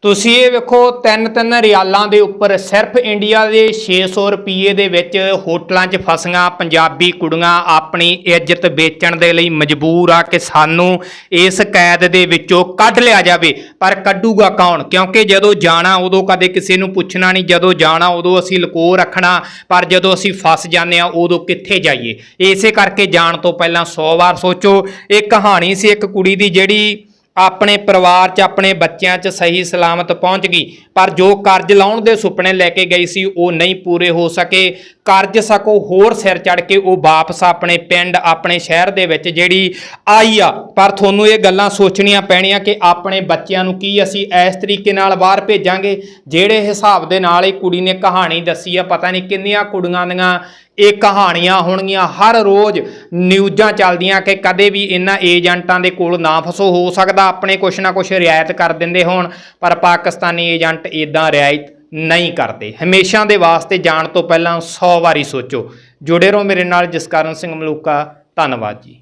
ਤੁਸੀਂ ਇਹ ਵੇਖੋ ਤਿੰਨ ਤਿੰਨ ਰਿਆਲਾਂ ਦੇ ਉੱਪਰ ਸਿਰਫ ਇੰਡੀਆ ਦੇ 600 ਰੁਪਏ ਦੇ ਵਿੱਚ ਹੋਟਲਾਂ 'ਚ ਫਸੀਆਂ ਪੰਜਾਬੀ ਕੁੜੀਆਂ ਆਪਣੀ ਇੱਜ਼ਤ ਵੇਚਣ ਦੇ ਲਈ ਮਜਬੂਰ ਆ ਕਿ ਸਾਨੂੰ ਇਸ ਕੈਦ ਦੇ ਵਿੱਚੋਂ ਕੱਢ ਲਿਆ ਜਾਵੇ। ਪਰ ਕੱਢੂਗਾ ਕੌਣ? ਕਿਉਂਕਿ ਜਦੋਂ ਜਾਣਾ, ਉਦੋਂ ਕਦੇ ਕਿਸੇ ਨੂੰ ਪੁੱਛਣਾ ਨਹੀਂ। ਜਦੋਂ ਜਾਣਾ, ਉਦੋਂ ਅਸੀਂ ਲਕੋ ਰੱਖਣਾ। ਪਰ ਜਦੋਂ ਅਸੀਂ ਫਸ ਜਾਂਦੇ ਆ, ਉਦੋਂ ਕਿੱਥੇ ਜਾਈਏ? ਇਸੇ ਕਰਕੇ ਜਾਣ ਤੋਂ ਪਹਿਲਾਂ 100 ਵਾਰ ਸੋਚੋ। ਇਹ ਕਹਾਣੀ ਸੀ ਇੱਕ ਕੁੜੀ ਦੀ ਜਿਹੜੀ ਆਪਣੇ ਪਰਿਵਾਰ 'ਚ, ਆਪਣੇ ਬੱਚਿਆਂ 'ਚ ਸਹੀ ਸਲਾਮਤ ਪਹੁੰਚ ਗਈ। ਪਰ ਜੋ ਕਰਜ਼ ਲਾਉਣ ਦੇ ਸੁਪਨੇ ਲੈ ਕੇ ਗਈ ਸੀ, ਉਹ ਨਹੀਂ ਪੂਰੇ ਹੋ ਸਕੇ। ਕਰਜ਼ ਸਕੋ ਹੋਰ ਸਿਰ ਚੜ ਕੇ ਉਹ ਵਾਪਸ ਆਪਣੇ ਪਿੰਡ, ਆਪਣੇ ਸ਼ਹਿਰ ਦੇ ਵਿੱਚ ਜਿਹੜੀ ਆਈ ਆ। ਪਰ ਤੁਹਾਨੂੰ ਇਹ ਗੱਲਾਂ ਸੋਚਣੀਆਂ ਪੈਣੀਆਂ ਕਿ ਆਪਣੇ ਬੱਚਿਆਂ ਨੂੰ ਕੀ ਅਸੀਂ ਇਸ ਤਰੀਕੇ ਨਾਲ ਬਾਹਰ ਭੇਜਾਂਗੇ? ਜਿਹੜੇ ਹਿਸਾਬ ਦੇ ਨਾਲ ਇਹ ਕੁੜੀ ਨੇ ਕਹਾਣੀ ਦੱਸੀ ਆ, ਪਤਾ ਨਹੀਂ ਕਿੰਨੀਆਂ ਕੁੜੀਆਂ ਦੀਆਂ ਇਹ ਕਹਾਣੀਆਂ ਹੋਣਗੀਆਂ ਹਰ ਰੋਜ਼ ਨਿਊਜ਼ਾਂ ਚੱਲਦੀਆਂ ਕਿ ਕਦੇ ਵੀ ਇਹਨਾਂ ਏਜੰਟਾਂ ਦੇ ਕੋਲ ਨਾ ਫਸੋ। ਹੋ ਸਕਦਾ ਆਪਣੇ ਕੁਛ ਨਾ ਕੁਛ ਰਿਆਇਤ ਕਰ ਦਿੰਦੇ ਹੋਣ, ਪਰ ਪਾਕਿਸਤਾਨੀ ਏਜੰਟ ਇਦਾਂ ਰਿਆਇਤ ਨਹੀਂ ਕਰਦੇ। ਹਮੇਸ਼ਾ ਦੇ ਵਾਸਤੇ ਜਾਣ ਤੋਂ ਪਹਿਲਾਂ 100 ਵਾਰੀ ਸੋਚੋ। ਜੁੜੇ ਰਹੋ ਮੇਰੇ ਨਾਲ ਜਸਕਰਨ ਸਿੰਘ ਮਲੂਕਾ। ਧੰਨਵਾਦ ਜੀ।